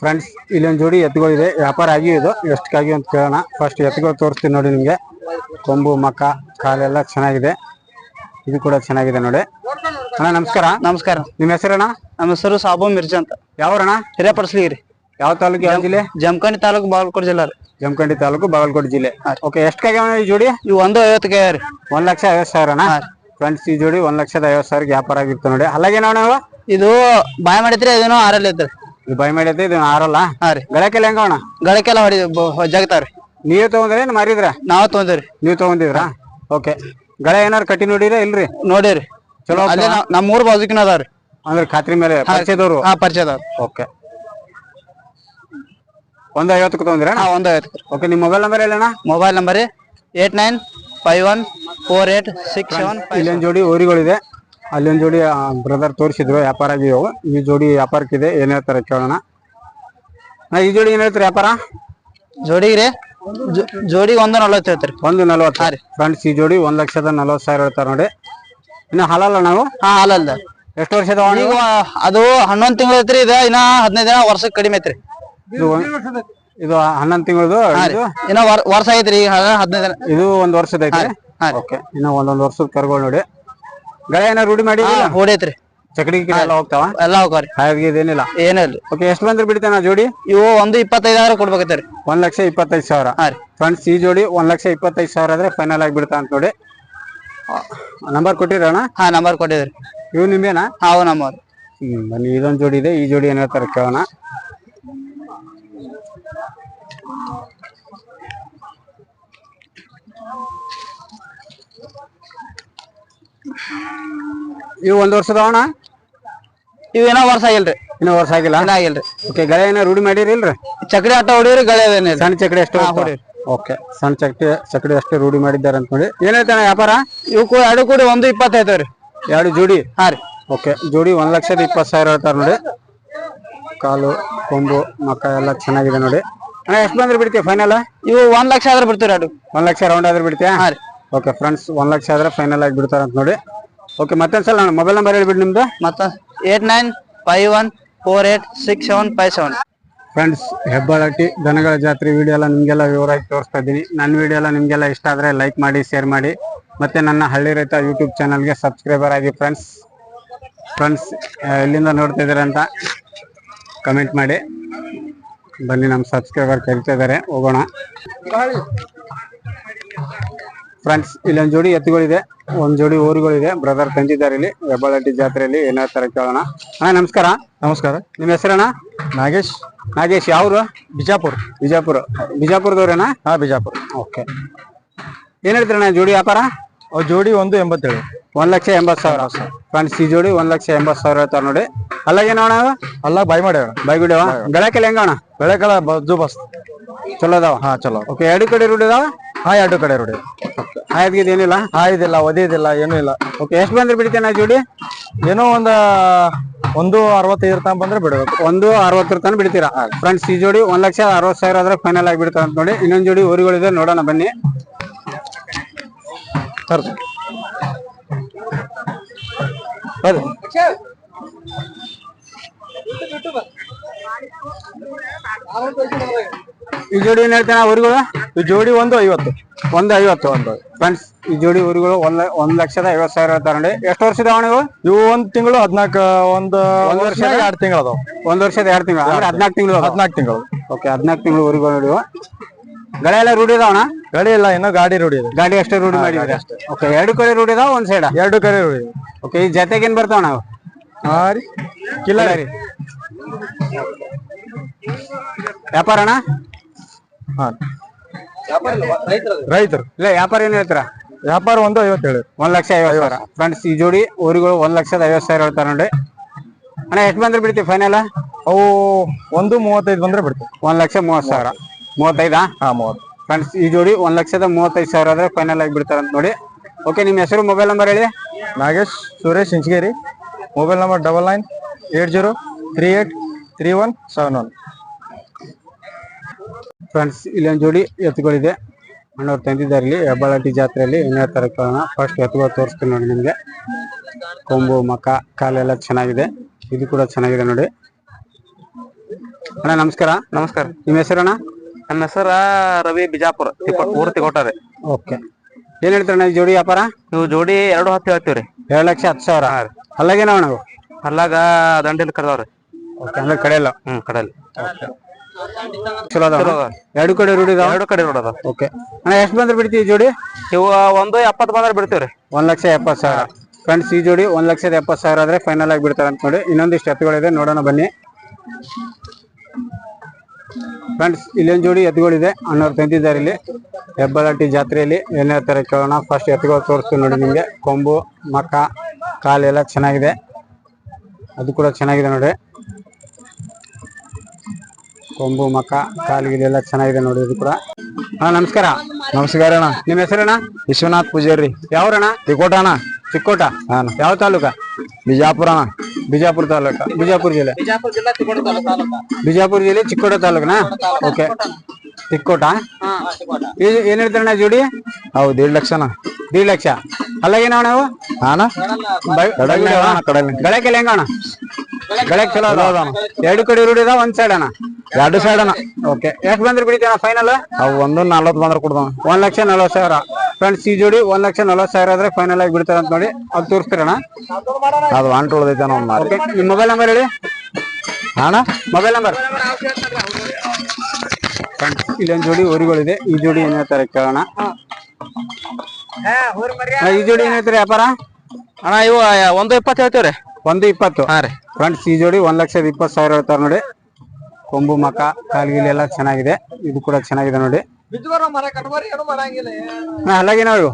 ಫ್ರೆಂಡ್ಸ್ ಇಲ್ಲೊಂದು ಜೋಡಿ ಎತ್ತುಗಳಿದೆ. ವ್ಯಾಪಾರ ಆಗಿ ಇದು. ಎಷ್ಟಕ್ಕಾಗಿ ಅಂತ ಕೇಳೋಣ. ಫಸ್ಟ್ ಎತ್ತುಗಳು ತೋರಿಸ್ತೀನಿ ನೋಡಿ ನಿಮ್ಗೆ. ಕೊಂಬು ಮಕ್ಕ ಕಾಲೆಲ್ಲ ಚೆನ್ನಾಗಿದೆ. ಇದು ಕೂಡ ಚೆನ್ನಾಗಿದೆ ನೋಡಿ. ಅಣ್ಣ ನಮಸ್ಕಾರ. ನಮಸ್ಕಾರ. ನಿಮ್ಮ ಹೆಸರಣ್ಣ? ನಮ್ಮ ಹೆಸರು ಸಾಬು ಮಿರ್ಜಾ ಅಂತ. ಯಾವಣ್ಣ ಹಿರೇಪಡಿಸ್ಲಿ ರೀ ಯಾವ ತಾಲೂಕು ಯಾವ ಜಿಲ್ಲೆ? ಜಮಖಂಡಿ ತಾಲೂಕು ಬಾಗಲಕೋಟೆ ಜಿಲ್ಲಾ ರೀ. ಜಮಖಂಡಿ ತಾಲೂಕು ಬಾಗಲಕೋಟೆ ಜಿಲ್ಲೆ. ಓಕೆ ಎಷ್ಟು ಈ ಜೋಡಿ? ಇವು ಒಂದು ಐವತ್ತಿಗೆ ರೀ ಒಂದ್ ಲಕ್ಷ ಐವತ್ತು ಸಾವಿರನ? ಫ್ರೆಂಡ್ಸ್ ಈ ಜೋಡಿ ಒಂದ್ ಲಕ್ಷದ ಐವತ್ ಸಾವಿರ ವ್ಯಾಪಾರ ಆಗಿತ್ತು ನೋಡಿ. ಅಲ್ಲಾಗೆ ನಾವು ಇದು ಬಾಯ್ ಮಾಡಿದ್ರೆ ಇದೇನೋ ಆರಲ್ಲಿ ಐತ್ರಿ ಇದು ಬಾಯ್ ಮಾಡೈತೆ ಇದು ಆರಲ್ಲ? ಹಾ ರೀ. ಗಳಕೆಲ್ಲ ಹೆಂಗ ಅಣ್ಣ? ಗಳಕ್ಕೆಲ್ಲ ಹೊಡಿ ಜಗತಾವ್ರಿ ನೀವೇ ತಗೊಂಡ್ರೆ ಏನ್ ಮಾರಿದ್ರ? ನಾವ್ ತಗೊಂಡ್ರಿ ನೀವು ತಗೊಂಡಿದ್ರ? ಓಕೆ. ಗಳ ಏನಾರು ಕಟ್ಟಿ ನೋಡಿರ ಇಲ್ರಿ? ನೋಡಿರಿ ಚಲೋ ಅಲ್ಲೇ ನಾವ್- ನಮ್ಮ ಊರ್ ಬಾಜುಕಿನ ಅದಾವ್ರಿ ಅಂದ್ರೆ ಖಾತ್ರಿ ಮೇಲೆ ಪರಿಚಯದವ್ರು? ಹಾ ಪರಿಚಯ ಅದಾವ್ರಿ ಓಕೆ. ಒಂದ್ ಐವತ್ತಕ್ಕೆ ತಗೊಂಡಿರ? ಹಾ ಒಂದು ಐವತ್ತು ಓಕೆ ನಿಮ್ಮ mobile number ಹೇಳಣ್ಣ? Mobile number eight nine five one four eight six seven ಇಲ್ಲೊಂದು ಜೋಡಿ ಊರಿಗಳಿದೆ. ಅಲ್ಲೊಂದು ಜೋಡಿ ಬ್ರದರ್ ತೋರಿಸಿದ್ರು ವ್ಯಾಪಾರ ಆಗಿವು ಈ ಜೋಡಿ ವ್ಯಾಪಾರಕ್ಕಿದೆ ಏನ್ ಹೇಳ್ತಾರೆ ಕೇಳೋಣ. ನಾ ಈ ಜೋಡಿ ಏನ್ ಹೇಳ್ತಾರೆ ವ್ಯಾಪಾರ? ಜೋಡಿ ರೀ ಜೋಡಿಗೆ ಒಂದು ನಲ್ವತ್ತು ಹೇಳ್ತಾರೆ. ಒಂದು ನಲ್ವತ್ತು. ಹಾ ರೀ. ಫ್ರೆಂಡ್ಸ್ ಈ ಜೋಡಿ ಒಂದ್ ಲಕ್ಷದ ನಲ್ವತ್ತು ಸಾವಿರ ಹೇಳ್ತಾರೆ ನೋಡಿ. ಇನ್ನು ಹಾಲಲ್ಲ ನಾವು ಹಾ ಹಲಲ್ಲ ಎಷ್ಟು ವರ್ಷದ ಈಗ ಅದು ಹನ್ನೊಂದು ತಿಂಗಳು ಐತ್ರಿ ಇದು ಇನ್ನ ಹದಿನೈದು ದಿನ ವರ್ಷಕ್ಕೆ ಕಡಿಮೆ ಐತ್ರಿ. ಇದು ಹನ್ನೊಂದು ತಿಂಗಳದು ಇನ್ನ ವರ್ಷ ಐತ್ರಿ ಈಗ ಹದಿನೈದು ದಿನ. ಇದು ಒಂದು ವರ್ಷದ ಐತ್ರಿ? ರೀ. ಓಕೆ. ಇನ್ನ ಒಂದೊಂದ್ ವರ್ಷದ ಕರ್ಗಳು ನೋಡಿ. ಗಳೆ ಏನೋ ರೂಢಿ ಮಾಡಿ ಹೊಡೈತ್ರಿ ಚಕಡಿ ಗಿಡ ಎಲ್ಲ ಹೋಗ್ತಾವ? ಎಲ್ಲ ಹೋಗ್ರಿ ಹಾಗೆ ಇದೇನಿಲ್ಲ. ಏನಿಲ್ರಿ ಓಕೆ ಎಷ್ಟು ಬಂದ್ರೆ ಬಿಡ್ತಾನ ಜೋಡಿ? ಇವು ಒಂದು ಇಪ್ಪತ್ತೈದಾರು ಕೊಡ್ಬೇಕೈತ್ರಿ ಒಂದ್ ಲಕ್ಷ ಇಪ್ಪತ್ತೈದು ಸಾವಿರ. ಫ್ರೆಂಡ್ಸ್ ಈ ಜೋಡಿ ಒಂದ್ ಲಕ್ಷ ಇಪ್ಪತ್ತೈದು ಸಾವಿರ ಆದ್ರೆ ಫೈನಲ್ ಆಗಿ ಬಿಡ್ತಾ ಅಂತ ನೋಡಿ. ನಂಬರ್ ಕೊಟ್ಟಿರೋಣ ಹಾ ನಂಬರ್ ಕೊಟ್ಟಿದ್ರಿ. ಇವು ನಿಮ್ಮೇನಾ ಹಾ ಅವು ನಮ್ಮವ್ರು. ಹ್ಮ್ ಬನ್ನಿ ಇದೊಂದ್ ಜೋಡಿ ಇದೆ ಈ ಜೋಡಿ ಏನ್ ಹೇಳ್ತಾರೆ ಕೇಳೋಣ. ಇವು ಒಂದ್ ವರ್ಷದ ಅಣ್ಣ ಇವು ಏನೋ ವರ್ಷ ಆಗಿಲ್ರಿ. ಇನ್ನೂ ವರ್ಷ ಆಗಿಲ್ಲ? ಏನ ಆಗಿಲ್ರಿ. ಓಕೆ ಗಳೆ ಏನೋ ರೂಢಿ ಮಾಡಿರಿ ಇಲ್ರಿ ಚಕ್ಡಿ ಆಟ ಹೊಡಿಯೋರಿ ಗಳೆ ಸಣ್ಣ ಚಕಡಿ ಅಷ್ಟು. ಓಕೆ ಸಣ್ಣ ಚಕಡಿ ಚಕಡಿ ಅಷ್ಟೇ ರೂಢಿ ಮಾಡಿದ್ದಾರೆ ಅಂತ ನೋಡಿ. ಏನೈತೆ ವ್ಯಾಪಾರ? ಇವು ಕೂಡ ಎರಡು ಕೂಡಿ ಒಂದು ಇಪ್ಪತ್ತೈದು ರೀ ಎರಡು ಜೋಡಿ? ಹಾ ರೀ. ಓಕೆ ಜೋಡಿ ಒಂದ್ ಲಕ್ಷದ ಇಪ್ಪತ್ತು ಸಾವಿರ ಹೇಳ್ತಾರೆ ನೋಡಿ. ಕಾಲು ಕೊಂಬು ಮಕ್ಕ ಎಲ್ಲ ಚೆನ್ನಾಗಿದೆ ನೋಡಿ. ಅಣ್ಣ ಎಷ್ಟು ಬಂದ್ರೆ ಬಿಡ್ತೀವಿ ಫೈನಲ್ ಇವು ಒಂದ್ ಲಕ್ಷ ಆದ್ರೆ ಬಿಡ್ತೀರಿ ಎರಡು. ಒಂದ್ ಲಕ್ಷ ರೌಂಡ್ ಆದ್ರೆ ಬಿಡ್ತೀಯಾ? ಹಾ ರೀ. ಓಕೆ ಫ್ರೆಂಡ್ಸ್ ಒಂದ್ ಲಕ್ಷ ಆದ್ರೆ ಫೈನಲ್ ಆಗಿ ಬಿಡ್ತಾರಂತ ನೋಡಿ. ಓಕೆ ಮತ್ತೊಂದ್ಸಲ ಸಲ ಮೊಬೈಲ್ ನಂಬರ್ ಹೇಳ್ಬಿಡಿ ನಿಮ್ದು. ಮತ್ತೆ eight nine five one four eight six seven five seven friends Hebbalatti ದನಗಳ ಜಾತ್ರೆ ವಿಡಿಯೋ ಎಲ್ಲ ನಿಮಗೆಲ್ಲ ವಿವರವಾಗಿ ತೋರಿಸ್ತಾ ಇದ್ದೀನಿ. ನನ್ನ ವಿಡಿಯೋ ಎಲ್ಲ ನಿಮಗೆಲ್ಲ ಇಷ್ಟ ಆದರೆ ಲೈಕ್ ಮಾಡಿ ಶೇರ್ ಮಾಡಿ. ಮತ್ತೆ ನನ್ನ ಹಳ್ಳಿ ರೈತ ಯೂಟ್ಯೂಬ್ ಚಾನಲ್ಗೆ ಸಬ್ಸ್ಕ್ರೈಬರ್ ಆಗಿ ಫ್ರೆಂಡ್ಸ್ ಫ್ರೆಂಡ್ಸ್ ಎಲ್ಲಿಂದ ನೋಡ್ತಾ ಇದ್ದಾರೆ ಅಂತ ಕಮೆಂಟ್ ಮಾಡಿ. ಬನ್ನಿ ನಮ್ಮ ಸಬ್ಸ್ಕ್ರೈಬರ್ ಕರಿತಾ ಇದ್ದಾರೆ. ಹೋಗೋಣ. ಫ್ರೆಂಡ್ಸ್ ಇಲ್ಲೊಂದು ಜೋಡಿ ಎತ್ತುಗಳಿದೆ ಒಂದ್ ಜೋಡಿ ಊರುಗಳಿದೆ ಬ್ರದರ್ ತಂದಿದ್ದಾರೆ ಇಲ್ಲಿ ಹೆಬ್ಬಾಳಟ್ಟಿ ಜಾತ್ರೆಯಲ್ಲಿ ಏನೋ ತರ ಕೇಳೋಣ. ಅಣ್ಣ ನಮಸ್ಕಾರ. ನಮಸ್ಕಾರ. ನಿಮ್ಮ ಹೆಸರಣ್ಣ? ನಾಗೇಶ್. ನಾಗೇಶ್ ಯಾವ್ರು? ಬಿಜಾಪುರ್. ಬಿಜಾಪುರ. ಬಿಜಾಪುರದವ್ರೇನಾ? ಹಾ ಬಿಜಾಪುರ್. ಓಕೆ. ಏನ್ ಹೇಳ್ತೀರಣ್ಣ ಜೋಡಿ ವ್ಯಾಪಾರ? ಜೋಡಿ ಒಂದು ಎಂಬತ್ತೇಳು. ಒಂದ್ ಲಕ್ಷ ಎಂಬತ್ ಸಾವಿರ ಫ್ರೆಂಡ್ಸ್ ಈ ಜೋಡಿ ಒಂದ್ ಲಕ್ಷ ಎಂಬತ್ ಸಾವಿರ ಹೇಳ್ತಾರ ನೋಡಿ. ಅಲ್ಲಾಗೇನ ಅಣ್ಣ ಇವ? ಅಲ್ಲ ಬಾಯ್ ಮಾಡ್ಯಾವ ಬೈ ಬಿಡ್ಯಾವ ಹೆಂಗ ಅಣ್ಣ? ಬೆಳಕಲ್ಲ ಬಜ್ಜು ಬಸ್. ಚಲೋ ಅದಾವ? ಹಾ ಚಲೋ. ಓಕೆ ಎರಡು ಕಡೆ ರೂಢಿ ಅದಾವ ಹಾ ಎರಡು ಕಡೆ ರೂಢಿ ಆಯ್ತು ಏನಿಲ್ಲ? ಹಾ ಇದಿಲ್ಲ ಏನು ಏನೂ ಇಲ್ಲ. ಓಕೆ ಎಷ್ಟು ಬಂದ್ರೆ ಬಿಡ್ತೇನೆ ಜೋಡಿ? ಏನೋ ಒಂದ ಒಂದು ಅರವತ್ತೈದು ತನಕ ಬಂದ್ರೆ ಬಿಡಬೇಕು. ಒಂದು ಅರವತ್ತರ ತನಕ ಬಿಡ್ತೀರಾ? ಫ್ರೆಂಡ್ಸ್ ಈ ಜೋಡಿ ಒಂದ್ ಲಕ್ಷ ಅರವತ್ ಸಾವಿರ ಆದ್ರೆ ಫೈನಲ್ ಆಗಿ ಬಿಡ್ತಾರ ಅಂತ ನೋಡಿ. ಇನ್ನೊಂದ್ ಜೋಡಿ ಊರುಗಳಿದೆ ನೋಡೋಣ ಬನ್ನಿ. ಸರ್ ಬರ್ರಿ ಈ ಜೋಡಿ ಏನ್ ಹೇಳ್ತೇನೆ ಊರುಗಳು? ಈ ಜೋಡಿ ಒಂದು ಐವತ್ತು. ಒಂದು ಐವತ್ತು ಒಂದು. ಫ್ರೆಂಡ್ಸ್ ಈ ಜೋಡಿ ಊರುಗಳು ಒಂದ್ ಒಂದ್ ಲಕ್ಷದ ಐವತ್ ಸಾವಿರ ತಗೊಂಡಿ. ಎಷ್ಟು ವರ್ಷದ ಅಣ್ಣ ಇವು ಒಂದ್ ತಿಂಗಳು ಹದ್ನಾಲ್ಕು ಒಂದು ಒಂದ್ ವರ್ಷ ಎರಡು ತಿಂಗಳು ಅದಾವ. ಒಂದ್ ವರ್ಷದ ಎರಡು ತಿಂಗಳು? ಹದಿನಾಲ್ಕು ತಿಂಗಳು ಹದ್ನಾಲ್ಕು ತಿಂಗಳು. ಓಕೆ ಹದಿನಾಲ್ಕು ತಿಂಗಳು ಊರುಗಳು ನೋಡಿ. ಗಳೆ ಎಲ್ಲ ರೂಢಿ ಇದಾವಣ ಗಾಡಿ ಇಲ್ಲ ಇನ್ನೂ ಗಾಡಿ ರೂಢಿ ಇದೆ ಗಾಡಿ ಅಷ್ಟೇ ರೂಢಿ ಮಾಡಿದ್ರೆ ಓಕೆ ಎರಡು ಕಡೆ ರೂಢಿ ಇದಾವ ಒಂದ್ ಸೈಡ್ ಎರಡು ಕಡೆ ರೂಢಿ ಇದೆ ಓಕೆ ಈ ಜೊತೆಗೆ ಏನ್ ಬರ್ತಾವ ನಾವು ಹಾ ರೀ ಕಿಲ್ಲ ರೀ ವ್ಯಾಪಾರ ಅಣ್ಣ ಹಾ. ರೈತರು. ಇಲ್ಲ ವ್ಯಾಪಾರ ಏನ್ ಹೇಳ್ತೀರಾ? ವ್ಯಾಪಾರ ಒಂದು ಐವತ್ತೇಳು ಒಂದ್ ಲಕ್ಷ ಐವತ್ತು ಸಾವಿರ. ಫ್ರೆಂಡ್ಸ್ ಈ ಜೋಡಿ ಊರುಗಳು ಒಂದ್ ಲಕ್ಷದ ಐವತ್ತು ಸಾವಿರ ಹೇಳ್ತಾರ ನೋಡಿ ಅಣ್ಣ ಎಷ್ಟ್ ಬಂದ್ರೆ ಬಿಡ್ತೀವಿ ಫೈನಲ್ ಅವು ಒಂದು ಮೂವತ್ತೈದು ಬಂದ್ರೆ ಬಿಡ್ತೀವಿ. ಒಂದ್ ಲಕ್ಷ ಮೂವತ್ತು ಸಾವಿರ. ಮೂವತ್ತೈದಾ? ಹಾ ಮೂವತ್ತು. ಫ್ರೆಂಡ್ಸ್ ಈ ಜೋಡಿ ಒಂದ್ ಲಕ್ಷದ ಮೂವತ್ತೈದು ಸಾವಿರ ಆದ್ರೆ ಫೈನಲ್ ಆಗಿ ಬಿಡ್ತಾರ ಅಂತ ನೋಡಿ. ಓಕೆ ನಿಮ್ಮ ಹೆಸರು ಮೊಬೈಲ್ ನಂಬರ್ ಹೇಳಿ. Nagesh Suresh Inchageri mobile number double nine eight zero three eight three one seven one friends ಇಲ್ಲೊಂದು ಜೋಡಿ ಎತ್ತುಗಳಿದೆ. ಅಣ್ಣವ್ರು ತಂದಿದ್ದಾರೆ ಇಲ್ಲಿ ಹೆಬ್ಬಾಳಟ್ಟಿ ಜಾತ್ರೆಯಲ್ಲಿ. ಇನ್ನೇ ಕೇಳೋಣ ಫಸ್ಟ್ ಎತ್ತುಗಳು ತೋರಿಸ್ತೀನಿ ನೋಡಿ ನಿಮಗೆ. ಕೊಂಬು ಮಕ ಕಾಲೆಲ್ಲ ಚೆನ್ನಾಗಿದೆ. ಇದು ಕೂಡ ಚೆನ್ನಾಗಿದೆ ನೋಡಿ. ಅಣ್ಣ ನಮಸ್ಕಾರ. ನಮಸ್ಕಾರ. ನಿಮ್ಮ ಹೆಸರಣ್ಣ? ನನ್ನ ಹೆಸರ ರವಿ ಬಿಜಾಪುರ. ಊರು ತಿಕೋಟಾರಿ ಓಕೆ. ಏನ್ ಹೇಳ್ತೀರಣ್ಣ ಈ ಜೋಡಿ ವ್ಯಾಪಾರ? ನೀವು ಜೋಡಿ ಎರಡು ಹತ್ತು ಹೇಳ್ತೀವ್ರಿ ಎರಡು ಲಕ್ಷ ಹತ್ತು ಸಾವಿರ. ಅಲ್ಲಾಗೇನ ಅಣ್ಣ ಇವು? ಅಲ್ಲಾಗ ದಂಡಿಲ್ ಕರ್ದವ್ರಿ ಓಕೆ ಅಂದ್ರೆ ಕಡೆಯಲ್ಲ? ಹ್ಮ್ ಕಡಲ್ ಚಲೋ ಅದಾವ? ಎರಡು ಕಡೆ ರೂಢಿ ಇದಾವ? ಎರಡು ಕಡೆ ನೋಡೋದು ಓಕೆ. ಅಣ್ಣ ಎಷ್ಟು ಬಂದ್ರೆ ಬಿಡ್ತೀವಿ ಈ ಜೋಡಿ? ಇವು ಒಂದು ಎಪ್ಪತ್ತು ಬಂದ್ರೆ ಬಿಡ್ತೀವ್ರಿ ಒಂದ್ ಲಕ್ಷ ಎಪ್ಪತ್ತು ಸಾವಿರ. ಫ್ರೆಂಡ್ಸ್ ಈ ಜೋಡಿ ಒಂದ್ ಲಕ್ಷದ ಎಪ್ಪತ್ತು ಸಾವಿರ ಆದ್ರೆ ಫೈನಲ್ ಆಗಿ ಬಿಡ್ತಾರೆ ಅಂತ ನೋಡಿ. ಇನ್ನೊಂದಿಷ್ಟು ಎತ್ತುಗಳಿದೆ ನೋಡೋಣ ಬನ್ನಿ. ಫ್ರೆಂಡ್ಸ್ ಇಲ್ಲೊಂದು ಜೋಡಿ ಎತ್ತುಗಳಿದೆ. ಅಣ್ಣವ್ರು ತಂದಿದ್ದಾರೆ ಇಲ್ಲಿ. ಹೆಬ್ಬಲಟ್ಟಿ ಜಾತ್ರೆಯಲ್ಲಿ ಏನೇ ಹೇಳ್ತಾರೆ ಕೇಳೋಣ. ಫಸ್ಟ್ ಎತ್ತುಗಳು ತೋರಿಸ್ತೀವಿ ನೋಡಿ ನಿಮಗೆ. ಕೊಂಬು ಮಕ್ಕ ಕಾಲೆಲ್ಲ ಚೆನ್ನಾಗಿದೆ. ಅದು ಕೂಡ ಚೆನ್ನಾಗಿದೆ ನೋಡಿ. ಕೊಂಬು ಮಕ್ಕ ಕಾಲಿಗಿದೆಲ್ಲ ಚೆನ್ನಾಗಿದೆ ನೋಡಿ ಇದು ಕೂಡ. ಹಾ ನಮಸ್ಕಾರ. ನಮಸ್ಕಾರ ಅಣ್ಣ. ನಿಮ್ಮ ಹೆಸರಣ್ಣ? ವಿಶ್ವನಾಥ್ ಪೂಜಾರಿ. ಯಾವ್ರಣ್ಣ? ತಿಕೋಟ ಅಣ್ಣ. ಚಿಕ್ಕೋಟ ಹಾಂ ಯಾವ ತಾಲೂಕ? ಬಿಜಾಪುರ ಅಣ್ಣ. ಬಿಜಾಪುರ ತಾಲೂಕ ಬಿಜಾಪುರ ಜಿಲ್ಲೆ. ಬಿಜಾಪುರ ಜಿಲ್ಲೆ ಚಿಕ್ಕೋಟ ತಾಲೂಕನಾ? ಓಕೆ. ಚಿಕ್ಕೋಟ. ಇದು ಏನ್ ಹೇಳ್ತಾರಣ್ಣ ಜೋಡಿ? ಹೌದು ದೇಡ್ ಲಕ್ಷನ. ದೇಡ್ ಲಕ್ಷ. ಅಲ್ಲಾಗೇನ ನಾವು ಹಾನ ಗಳಕ್ಕೆಲ್ಲ ಹೆಂಗಣ ಗಳಕ್ ಚಲೋ ಅದ ಎರಡು ಕಡೆ ರೂಢಿ ಅದ ಒಂದ್ ಸೈಡ್ ಅಣ್ಣ. ಎರಡು ಸೈಡ್ ಅಣ್ಣ. ಓಕೆ ಎಷ್ಟು ಬಂದ್ರೆ ಬಿಡಿತಣ್ಣ ಫೈನಲ್ ಅವ್ ಒಂದು ನಲ್ವತ್ತು ಬಂದ್ರೆ ಕೊಡ್ದ ಒಂದ್ ಲಕ್ಷ ನಲ್ವತ್ ಸಾವಿರ. ಫ್ರೆಂಡ್ಸ್ ಈ ಜೋಡಿ ಒಂದ್ ಲಕ್ಷ ನಲ್ವತ್ ಸಾವಿರ ಆದ್ರೆ ಫೈನಲ್ ಆಗಿ ಬಿಡ್ತಾರ ಅಂತ ನೋಡಿ ಅದು ತೋರಿಸ್ತೀರಣ್ಣ. ಅದು ಅಂಟು ಉಳ್ದೈತೆ ನಿಮ್ ಮೊಬೈಲ್ ನಂಬರ್ ಹೇಳಿ. ಅಣ್ಣ? ಮೊಬೈಲ್ ನಂಬರ್ ಇಲ್ಲೊಂದ್ ಜೋಡಿ ಊರಿಗಳಿದೆ. ಈ ಜೋಡಿ ಏನ್ ಹೇಳ್ತಾರೆ ಕೇಳೋಣ. ಈ ಜೋಡಿ ಏನ್ ಹೇಳ್ತಾರೆ ವ್ಯಾಪಾರ? ಅಣ್ಣ ಇವು ಒಂದು ಇಪ್ಪತ್ತು ಹೇಳ್ತೀವ್ರಿ. ಒಂದು ಇಪ್ಪತ್ತು. ಹಾ ರೀ. ಫ್ರೆಂಡ್ಸ್ ಈ ಜೋಡಿ ಒಂದ್ ಲಕ್ಷದ ಇಪ್ಪತ್ತು ಸಾವಿರ ಹೇಳ್ತಾರೆ ನೋಡಿ. ಕೊಂಬು ಮಕ ಕಾಲ್ಗಿಲಿ ಎಲ್ಲ ಚೆನ್ನಾಗಿದೆ. ಇದು ಕೂಡ ಚೆನ್ನಾಗಿದೆ ನೋಡಿ. ಹಾ ಅಲ್ಲಾಗೆ ನಾವು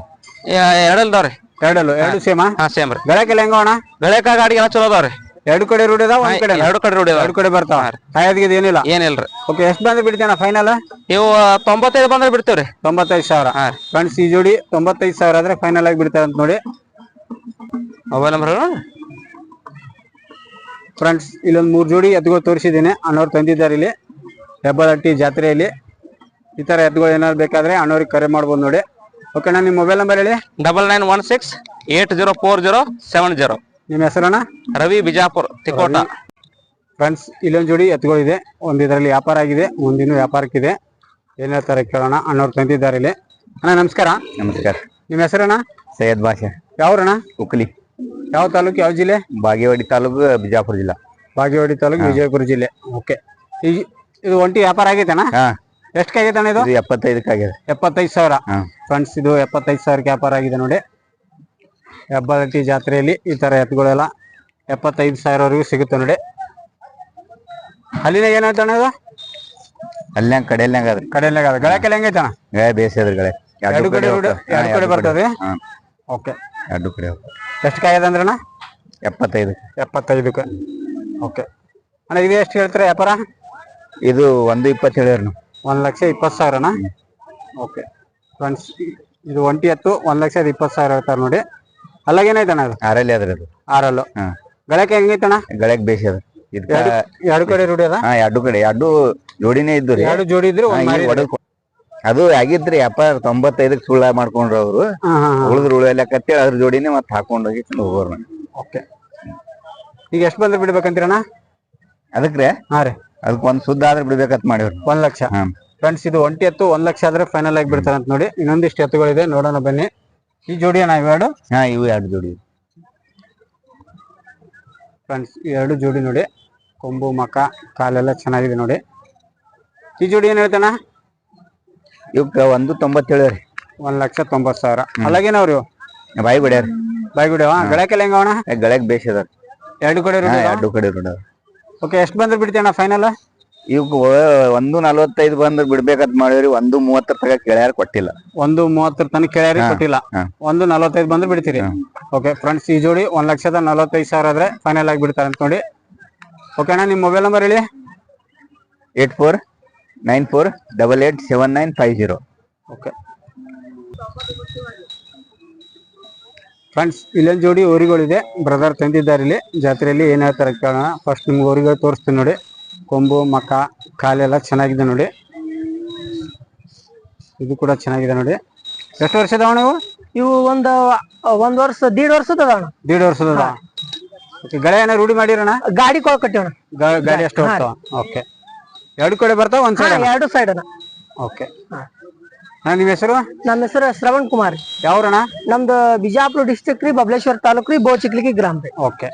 ಎರಡಲ್ದಾವ್ರಿ ಎರಡಲ್ಲು ಎರಡು ಸೇಮಾ? ಹಾ ಸೇಮ್ ರೀ. ಹೆಂಗ ಅಣ್ಣ? ಬೆಳೆಕ ಗಾಡಿ ಎಲ್ಲ ಚಲೋ ಅದಾವ್ರಿ. ಎರಡು ಕಡೆ ರೂಢಿ ಅದಾವ ಒಂದ್ ಕಡೆ ಎರಡು ಕಡೆ ರೂಢಿ ಅದಾವ ಎರಡು ಕಡೆ ಬರ್ತಾವ. ಏನಿಲ್ಲ? ಏನಿಲ್ರಿ ಓಕೆ ಎಷ್ಟು ಬಂದ್ರೆ ಬಿಡ್ತೇನ ಫೈನಲ್ ಇವು ತೊಂಬತ್ತೈದು ಬಂದ್ರೆ ಬಿಡ್ತೇವ್ರಿ ತೊಂಬತ್ತೈದು ಸಾವಿರ. ಹಾ ಫ್ರೆಂಡ್ಸ್ ಈ ಜೋಡಿ ತೊಂಬತ್ತೈದು ಸಾವಿರ ಆದ್ರೆ ಫೈನಲ್ ಆಗಿ ಬಿಡ್ತಾರೆ ಅಂತ ನೋಡಿ. ಮೊಬೈಲ್ ನಂಬರ್ ಫ್ರೆಂಡ್ಸ್ ಇಲ್ಲೊಂದು ಮೂರು ಜೋಡಿ ಎತ್ತುಗಳು ತೋರಿಸಿದ್ದೀನಿ. ಅಣ್ಣವ್ರು ತಂದಿದ್ದಾರೆ ಇಲ್ಲಿ. ಹೆಬ್ಬಲಟ್ಟಿ ಜಾತ್ರೆಯಲ್ಲಿ. ಈ ಥರ ಎತ್ತುಗಳು ಏನಾದ್ರು ಬೇಕಾದ್ರೆ ಅಣ್ಣವ್ರಿಗೆ ಕರೆ ಮಾಡ್ಬೋದು ನೋಡಿ. ಓಕೆ ಅಣ್ಣ ನಿಮ್ಮ ಮೊಬೈಲ್ ನಂಬರ್ ಹೇಳಿ. Double nine one six eight zero four zero seven zero ನಿಮ್ಮ ಹೆಸರಣ್ಣ ರವಿ ಬಿಜಾಪುರ್ ತಿಕೋಟ. ಫ್ರೆಂಡ್ಸ್ ಇಲ್ಲೊಂದು ಜೋಡಿ ಎತ್ತುಗಳಿದೆ ಒಂದು ಇದರಲ್ಲಿ ವ್ಯಾಪಾರ ಆಗಿದೆ ಒಂದಿನ ವ್ಯಾಪಾರಕ್ಕಿದೆ. ಏನ್ ಹೇಳ್ತಾರೆ ಕೇಳೋಣ. ಅಣ್ಣವ್ರು ತಂದಿದ್ದಾರೆ ಇಲ್ಲಿ. ಅಣ್ಣ ನಮಸ್ಕಾರ. ನಮಸ್ಕಾರ. ನಿಮ್ಮ ಹೆಸರಣ್ಣ ಸೈಯದ್ ಭಾಷೆ ಯಾವ್ರಣ್ಣ? ಉಕ್ಲಿ. ಯಾವ ತಾಲೂಕು ಯಾವ ಜಿಲ್ಲೆ? ಬಾಗೇವಾಡಿ ತಾಲೂಕು ಬಿಜಾಪುರ ಜಿಲ್ಲಾ. ಬಾಗೇವಾಡಿ ತಾಲೂಕು ವಿಜಯಪುರ ಜಿಲ್ಲೆ. ಓಕೆ. ಈ ಇದು ಒಂಟಿ ವ್ಯಾಪಾರ ಆಗೈತೆನಾ? ಹಾ. ಎಷ್ಟಕ್ಕೆ ಆಗೈತೆ ಅಣ್ಣ ಇದು? ಇದು ಎಪ್ಪತ್ತೈದಕ್ಕೆ ಆಗಿದೆ ಎಪ್ಪತ್ತೈದು ಸಾವಿರ. ಹಾ. ಫ್ರೆಂಡ್ಸ್ ಇದು ಎಪ್ಪತ್ತೈದು ಸಾವಿರಕ್ಕೆ ವ್ಯಾಪಾರ ಆಗಿದೆ ನೋಡಿ. ಹೆಬ್ಬಳಟ್ಟಿ ಜಾತ್ರೆಯಲ್ಲಿ ಈ ತರ ಎತ್ತುಗಳೆಲ್ಲ ಎಪ್ಪತ್ತೈದು ಸಾವಿರವರೆಗೂ ಸಿಗುತ್ತೆ ನೋಡಿ. ಅಲ್ಲಿನ ಏನಾಯ್ತು ಅಣ್ಣ ಇದು? ಅಲ್ಲ್ಯಾಂಗ ಕಡೆಯಲ್ನಾಗ ಅದ ಕಡೆಯಲ್ಲಾಗ ಅದ ಗಳಕ್ಕೆಲ್ಲ ಹೆಂಗೈತಣ್ಣ? ಗಾಯ ಬೇಸದ್ರಿ ಗಳೇ. ಎರಡು ಕಡೆ ಎರಡು ಕಡೆ ಬರ್ತದೆ? ಓಕೆ. ಎರಡು ಕಡೆ. ಎಷ್ಟು ಕಾಯಿ ಅಂದ್ರಣ್ಣ? ಎಪ್ಪತ್ತೈದು. ಎಪ್ಪತ್ತೈದಕ್ಕೆ. ಓಕೆ. ಅಣ್ಣ ಇದು ಎಷ್ಟು ಹೇಳ್ತೀರಾ ವ್ಯಾಪಾರ? ಇದು ಒಂದು ಇಪ್ಪತ್ತು ಹೇಳಿರಿ ಒಂದು ಲಕ್ಷ ಇಪ್ಪತ್ತು ಸಾವಿರನ? ಓಕೆ. ಫ್ರೆಂಡ್ಸ್ ಇದು ಒಂಟಿ ಎತ್ತು ಒಂದು ಲಕ್ಷದ ಇಪ್ಪತ್ತು ಸಾವಿರ ಹೇಳ್ತಾರೆ ನೋಡಿ. ಅಲ್ಲಾಗೇನೈತಣ್ಣ ಅದು? ಆರಲ್ಲಿ ಅದ್ರ ಅದು. ಆರಲ್ಲು. ಹಾಂ. ಗಳಕ್ಕೆ ಹೆಂಗೈತಣ್ಣ? ಗಳಕ್ಕೆ ಬೇಸಿ ಅದ. ಇದಕ್ಕೆ ಎರಡು ಕಡೆ ರೂಢಿ ಅದ? ಹಾ ಎರಡು ಕಡೆ. ಎರಡು ಜೋಡಿನೇ ಇದ್ದು ರೀ. ಎರಡು ಜೋಡಿ ಇದ್ರೆ ಒಂದು ಅದು ಆಗಿದ್ರಿ ಅಪ್ಪ ತೊಂಬತ್ತೈದಕ್ಕೆ ಸುಳ್ಳ ಮಾಡ್ಕೊಂಡ್ರು ಅವ್ರು ಉಳಿದ್ರ ಉಳಿಯಲ್ಲಕತ್ತೇಳಿ ಅದ್ರ ಜೋಡಿನೇ ಮತ್ತೆ ಹಾಕೊಂಡೋಗಿ ಹೋಗೋರು ಓಕೆ. ಈಗ ಎಷ್ಟು ಬಂದ್ರೆ ಬಿಡ್ಬೇಕಂತೀರಣ್ಣ? ಅದಕ್ರೆ ಹಾ ರೀ. ಅದಕ್ಕೆ ಒಂದು ಸುದ್ದ ಆದ್ರೆ ಬಿಡ್ಬೇಕಂತ ಮಾಡಿವ್ರಿ. ಒಂದ್ ಲಕ್ಷ. ಫ್ರೆಂಡ್ಸ್ ಇದು ಒಂಟಿ ಎತ್ತು ಒಂದ್ ಲಕ್ಷ ಆದ್ರೆ ಫೈನಲ್ ಆಗಿ ಬಿಡ್ತಾರೆ ಅಂತ ನೋಡಿ. ಇನ್ನೊಂದಿಷ್ಟು ಎತ್ತುಗಳಿದೆ ನೋಡೋಣ ಬನ್ನಿ. ಈ ಜೋಡಿ ಅಣ್ಣ ಇವೆರಡು ಹಾ ಇವು ಎರಡು ಜೋಡಿ. ಫ್ರೆಂಡ್ಸ್ ಎರಡು ಜೋಡಿ ನೋಡಿ. ಕೊಂಬು ಮಕ ಕಾಲೆಲ್ಲ ಚೆನ್ನಾಗಿದೆ ನೋಡಿ. ಈ ಜೋಡಿ ಏನ್ ಹೇಳ್ತಾನ? ಇವಕ್ಕ ಒಂದು ತೊಂಬತ್ತೇಳು ರೀ. ಒಂದ್ ಲಕ್ಷ ತೊಂಬತ್ ಸಾವಿರ. ಅಲ್ಲಾಗೇನವ್ರಿ ಬಾಯಿ ಬಿಡ್ಯಾರ. ಬಾಯ್ ಬಿಡವ ಗಳಕ್ಕೆಲ್ಲ ಹೆಂಗವಣ ಗಳಕ್ ಬೇಸ್ ಅದ ಎರಡು ಕಡೆ ಎರಡು ಕಡೆ ರೋಡ್ ಓಕೆ ಎಷ್ಟು ಬಂದ್ರೆ ಬಿಡ್ತೀಯಣ್ಣ ಫೈನಲ್ ಇವಕ್ಕೆ ಒಂದು ನಲ್ವತ್ತೈದು ಬಂದ್ರೆ ಬಿಡ್ಬೇಕಂತ ಮಾಡಿವ್ರಿ ಒಂದು ಮೂವತ್ತರ ತನಕ ಕೆಳ್ಯಾರ ಕೊಟ್ಟಿಲ್ಲ. ಒಂದು ಮೂವತ್ತರ ತನಕ ಕೆಳ್ಯಾರಿ ಕೊಟ್ಟಿಲ್ಲ. ಒಂದು ನಲ್ವತ್ತೈದು ಬಂದ್ರೆ ಬಿಡ್ತೀರಿ. ಓಕೆ ಫ್ರೆಂಡ್ಸ್ ಈ ಜೋಡಿ ಒಂದ್ ಲಕ್ಷದ ನಲ್ವತ್ತೈದು ಸಾವಿರ ಆದ್ರೆ ಫೈನಲ್ ಆಗಿ ಬಿಡ್ತಾರೆ ಅಂತ ನೋಡಿ. ಓಕೆ ಅಣ್ಣ ನಿಮ್ಮ ಮೊಬೈಲ್ ನಂಬರ್ ಹೇಳಿ? Eight four? Nine four double eight seven nine five zero. Okay. Friends ಇಲ್ಲೊಂದು ಜೋಡಿ ಊರಿಗಳಿದೆ ಬ್ರದರ್ ತಂದಿದ್ದಾರೆ ಇಲ್ಲಿ. ಜಾತ್ರೆಯಲ್ಲಿ ಏನ್ ಹೇಳ್ತಾರೆ ಕೇಳೋಣ. ಫಸ್ಟ್ ನಿಮ್ಗೆ ಊರಿಗೆ ತೋರಿಸ್ತೀನಿ ನೋಡಿ. ಕೊಂಬು ಮಕ ಕಾಲೆಲ್ಲ ಚೆನ್ನಾಗಿದೆ ನೋಡಿ. ಇದು ಕೂಡ ಚೆನ್ನಾಗಿದೆ ನೋಡಿ. ಎಷ್ಟು ವರ್ಷದ ಅಣ್ಣ ಇವು? ಒಂದು ಒಂದ್ ವರ್ಷ ದೀಡ್ ವರ್ಷದ ಅಣ್ಣ. ದೀಡ್ ವರ್ಷದ ಓಕೆ ಗಳೆ ಏನೋ ರೂಢಿ ಮಾಡಿರೋಣ ಗಾಡಿ ಕೊಳ ಕಟ್ಟಿವಣ ಗಾಡಿ ಎಷ್ಟು ಓಕೆ. ಎರಡು ಕಡೆ ಬರ್ತಾವ ಒಂದ್ ಸೈಡ್ ಎರಡು ಸೈಡ್ ಅಣ್ಣ ಓಕೆ ಅಣ್ಣ ನಿಮ್ಮ ಹೆಸರು? ನಮ್ಮ ಹೆಸರು ಶ್ರವಣ್ ಕುಮಾರ್. ಯಾವ್ರಣ್ಣ? ನಮ್ದು ಬಿಜಾಪುರ ಡಿಸ್ಟಿಕ್ ರೀ ಬಬಲೇಶ್ವರ ತಾಲೂಕ್ ರೀ ಬೋಚಿಕ್ಲಿಗಿ ಗ್ರಾಮ ರೀ. ಓಕೆ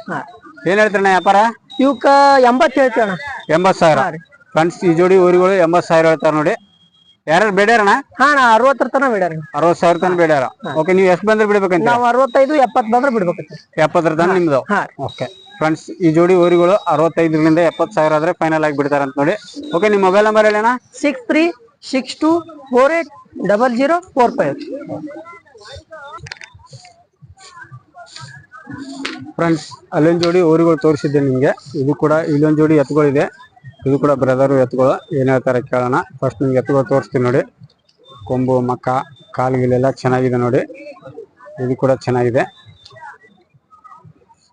ಏನ್ ಹೇಳ್ತಾರಣ್ಣ ವ್ಯಾಪಾರ? ಇವಕ್ಕ ಎಂಬತ್ ಹೇಳ್ತೀವಣ್ಣ. ಎಂಬತ್ ಸಾವಿರ. ಫ್ರೆಂಡ್ಸ್ ಈ ಜೋಡಿ ಊರುಗಳು ಎಂಬತ್ ಸಾವಿರ ಹೇಳ್ತಾರ ನೋಡಿ. ಯಾರು ಬೇಡ್ಯಾರಣ ಹಾ ಅಣ್ಣ ಅರವತ್ತರ ತನ ಬಿಡ್ಯಾರ. ಅರವತ್ ಸಾವಿರ ತನ ಬೇಡ್ಯಾರ. ಓಕೆ ನೀವು ಎಷ್ಟು ಬಂದ್ರೆ ಬಿಡ್ಬೇಕಂತ ನಾವ್ ಅರವತ್ತೈದು ಎಪ್ಪತ್ ಬಂದ್ರೆ ಬಿಡ್ಬೇಕಂತ ಎಪ್ಪತ್ತರ ತನ ನಿಮ್ದು? ಹಾ. ಓಕೆ ಫ್ರೆಂಡ್ಸ್ ಈ ಜೋಡಿ ಊರಿಗಳು ಅರವತ್ತೈದರಿಂದ ಎಪ್ಪತ್ತು ಸಾವಿರ ಆದ್ರೆ ಫೈನಲ್ ಆಗಿ ಬಿಡ್ತಾರೆ ಅಂತ ನೋಡಿ. ಓಕೆ ನಿಮ್ಮ mobile number ಹೇಳಣ್ಣ six three six two four eight double zero four five friends ಅಲ್ಲೊಂದು ಜೋಡಿ ಊರುಗಳು ತೋರಿಸಿದ್ದೆ ನಿಮಗೆ. ಇದು ಕೂಡ ಇಲ್ಲೊಂದು ಜೋಡಿ ಎತ್ತುಗಳಿದೆ. ಇದು ಕೂಡ ಬ್ರದರ್ ಎತ್ತುಗಳು. ಏನು ಹೇಳ್ತಾರೆ ಕೇಳೋಣ. ಫಸ್ಟ್ ನಿಮ್ಗೆ ಎತ್ತುಗಳು ತೋರಿಸ್ತೀನಿ ನೋಡಿ. ಕೊಂಬು ಮಕ್ಕ ಕಾಲ್ಗಿಲೆಲ್ಲ ಚೆನ್ನಾಗಿದೆ ನೋಡಿ. ಇದು ಕೂಡ ಚೆನ್ನಾಗಿದೆ.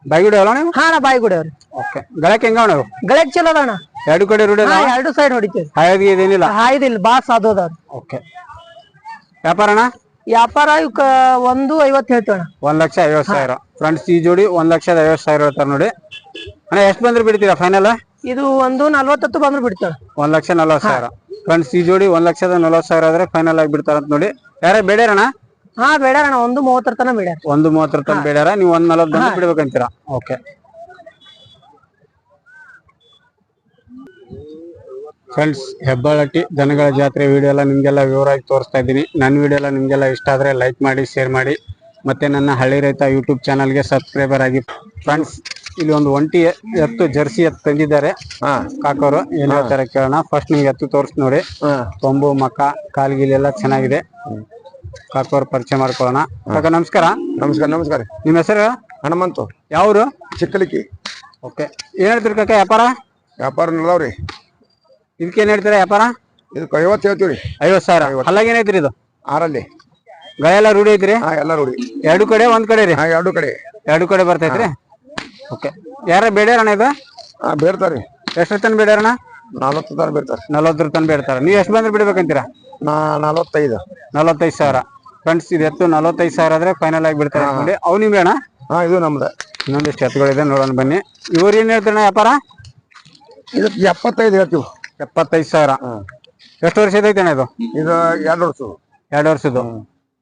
ಬಾಯ್ಗುಡಿ ಅಲ್ಲ ನೀವು? ಹಾ ಅಣ್ಣ ಬಾಯಿ ಗುಡಿ ಅವ್ರಿ. ಓಕೆ. ಗಳಕ್ ಹೆಂಗ ಅಣ್ಣ ಗಳಕ್ ಚಲೋ ಅದ ಅಣ್ಣ ಎರಡು ಕಡೆ ರೂಢಿ ಹಾ ಎರಡು ಸೈಡ್ ಹೊಡಿತೀವಿ. ಹಾಯಾಗಿ ಇದೇನಿಲ್ಲ? ಹಾಯ್ದಿಲ್ಲ ಬಾ ಸಾಧೋದವ್ರು ಓಕೆ. ವ್ಯಾಪಾರ ಅಣ್ಣ ವ್ಯಾಪಾರ ಇವಕ್ಕ ಒಂದು ಐವತ್ತು ಹೇಳ್ತೇವೆ ಒಂದ್ ಲಕ್ಷ ಐವತ್ ಸಾವಿರ. ಫ್ರೆಂಡ್ಸ್ ಈ ಜೋಡಿ ಒಂದ್ ಲಕ್ಷದ ಐವತ್ ಸಾವಿರ ಹೇಳ್ತಾರೆ ನೋಡಿ. ಅಣ್ಣ ಎಷ್ಟು ಬಂದ್ರೆ ಬಿಡ್ತೀರಾ ಫೈನಲ್ ಇದು ಒಂದು ನಲ್ವತ್ತತ್ತು ಬಂದ್ರೆ ಬಿಡ್ತೇವೆ. ಒಂದ್ ಲಕ್ಷ ನಲ್ವತ್ ಸಾವಿರ. ಫ್ರೆಂಡ್ಸ್ ಈ ಜೋಡಿ ಒಂದ್ ಲಕ್ಷದ ನಲ್ವತ್ತು ಸಾವಿರ ಆದ್ರೆ ಫೈನಲ್ ಆಗಿ ಬಿಡ್ತಾರಂತ ನೋಡಿ. ಯಾರೇ ಬೇಡಾರಣ ಹಾ ಬೇಡ ಅಣ್ಣ ಒಂದು ಮೂವತ್ತರ ತನ ಬೇಡ ಒಂದು ಮೂವತ್ತರ ತನಕ ಬೇಡಾರ ನೀವು ಒಂದ್ ನಲವತ್ತು ಬಂದು ಬಿಡ್ಬೇಕಂತೀರಾ? ಓಕೆ. ಫ್ರೆಂಡ್ಸ್ ಹೆಬ್ಬಾಳಟ್ಟಿ ದನಗಳ ಜಾತ್ರೆ ವಿಡಿಯೋ ಎಲ್ಲ ನಿಮ್ಗೆಲ್ಲ ವಿವರವಾಗಿ ತೋರಿಸ್ತಾ ಇದ್ದೀನಿ. ನನ್ನ ವಿಡಿಯೋ ಎಲ್ಲ ನಿಮ್ಗೆಲ್ಲ ಇಷ್ಟ ಆದ್ರೆ ಲೈಕ್ ಮಾಡಿ ಶೇರ್ ಮಾಡಿ. ಮತ್ತೆ ನನ್ನ ಹಳ್ಳಿ ರೈತ ಯೂಟ್ಯೂಬ್ ಚಾನಲ್ಗೆ ಸಬ್ಸ್ಕ್ರೈಬರ್ ಆಗಿ. ಫ್ರೆಂಡ್ಸ್ ಇಲ್ಲಿ ಒಂದು ಒಂಟಿ ಎತ್ತು ಜರ್ಸಿ ಎತ್ತು ತಂದಿದ್ದಾರೆ. ಕಾಕೋರು ಏನ್ ಹೇಳ್ತಾರೆ ಕೇಳೋಣ. ಫಸ್ಟ್ ನಿಮ್ಗೆ ಎತ್ತು ತೋರಿಸ್ ನೋಡಿ. ಕೊಂಬು ಮಕ್ಕ ಕಾಲ್ಗಿಲ್ ಎಲ್ಲ ಚೆನ್ನಾಗಿದೆ. ಕಾಕೋರ್ ಪರಿಚಯ ಮಾಡ್ಕೊಳ್ಳೋಣ. ಕಾಕ ನಮಸ್ಕಾರ. ನಮಸ್ಕಾರ ನಮಸ್ಕಾರ. ನಿಮ್ಮ ಹೆಸರು? ಹನುಮಂತು. ಯಾವ್ರು? ಚಿಕ್ಕಲಿಕ್ಕಿ. ಓಕೆ. ಏನ್ ಹೇಳ್ತೀರಿ ಕಾಕ ವ್ಯಾಪಾರ? ವ್ಯಾಪಾರ ನೋಡವ್ರಿ ಇದಕ್ಕೆ ಏನ್ ಹೇಳ್ತೀರಾ ವ್ಯಾಪಾರ? ಇದಕ್ಕೆ ಐವತ್ತು ಹೇಳ್ತೀವಿ ಐವತ್ತು ಸಾವಿರ. ಹಲ್ಲಾಗ ಏನೈತ್ರಿ ಇದು? ಆರಲ್ಲಿ. ಗಾಯ ರೂಢಿ ಐತ್ರಿ? ಹಾ ಎಲ್ಲ ರೂಢಿ. ಎರಡು ಕಡೆ ಒಂದ್ ಕಡೆ ರೀ? ಹಾ ಎರಡು ಕಡೆ. ಎರಡು ಕಡೆ ಬರ್ತೈತ್ರಿ? ಓಕೆ. ಯಾರ ಬೇಡ್ಯಾರಣ ಇದು? ಹಾ ಬೇಡ್ತಾರ್ರಿ ಎಷ್ಟ್ರ ತನ ಬೇಡ್ಯಾರಣ ನಲ್ವತ್ತು ತರ ಬಿಡ್ತಾರೆ. ನಲವತ್ತರ ತನ ಬಿಡ್ತಾರೆ. ನೀವು ಎಷ್ಟು ಬಂದ್ರೆ ಬಿಡ್ಬೇಕಂತೀರಾ? ನಾ ನಲವತ್ತೈದು. ನಲವತ್ತೈದು ಸಾವಿರ. ಫ್ರೆಂಡ್ಸ್ ಇದು ಎತ್ತು ನಲವತ್ತೈದು ಸಾವಿರ ಆದ್ರೆ ಫೈನಲ್ ಆಗಿ ಬಿಡ್ತಾರೆ ಅನ್ಕೊಂಡು. ಅವು ನಿಮ್ಗೆ ಅಣ್ಣ? ಹಾ ಇದು ನಮ್ದು. ಇನ್ನೊಂದಿಷ್ಟು ಎತ್ತುಗಳಿದೆ ನೋಡೋಣ ಬನ್ನಿ. ಇವ್ರು ಏನು ಹೇಳ್ತಾರಣ್ಣ ವ್ಯಾಪಾರ? ಇದಕ್ಕೆ ಎಪ್ಪತ್ತೈದು ಹೇಳ್ತೀವಿ. ಎಪ್ಪತ್ತೈದು ಸಾವಿರ. ಎಷ್ಟು ವರ್ಷ ಐತೆ ಅಣ್ಣ ಇದು? ಇದು ಎರಡು ವರ್ಷ ಎರಡು ವರ್ಷದ್ದು.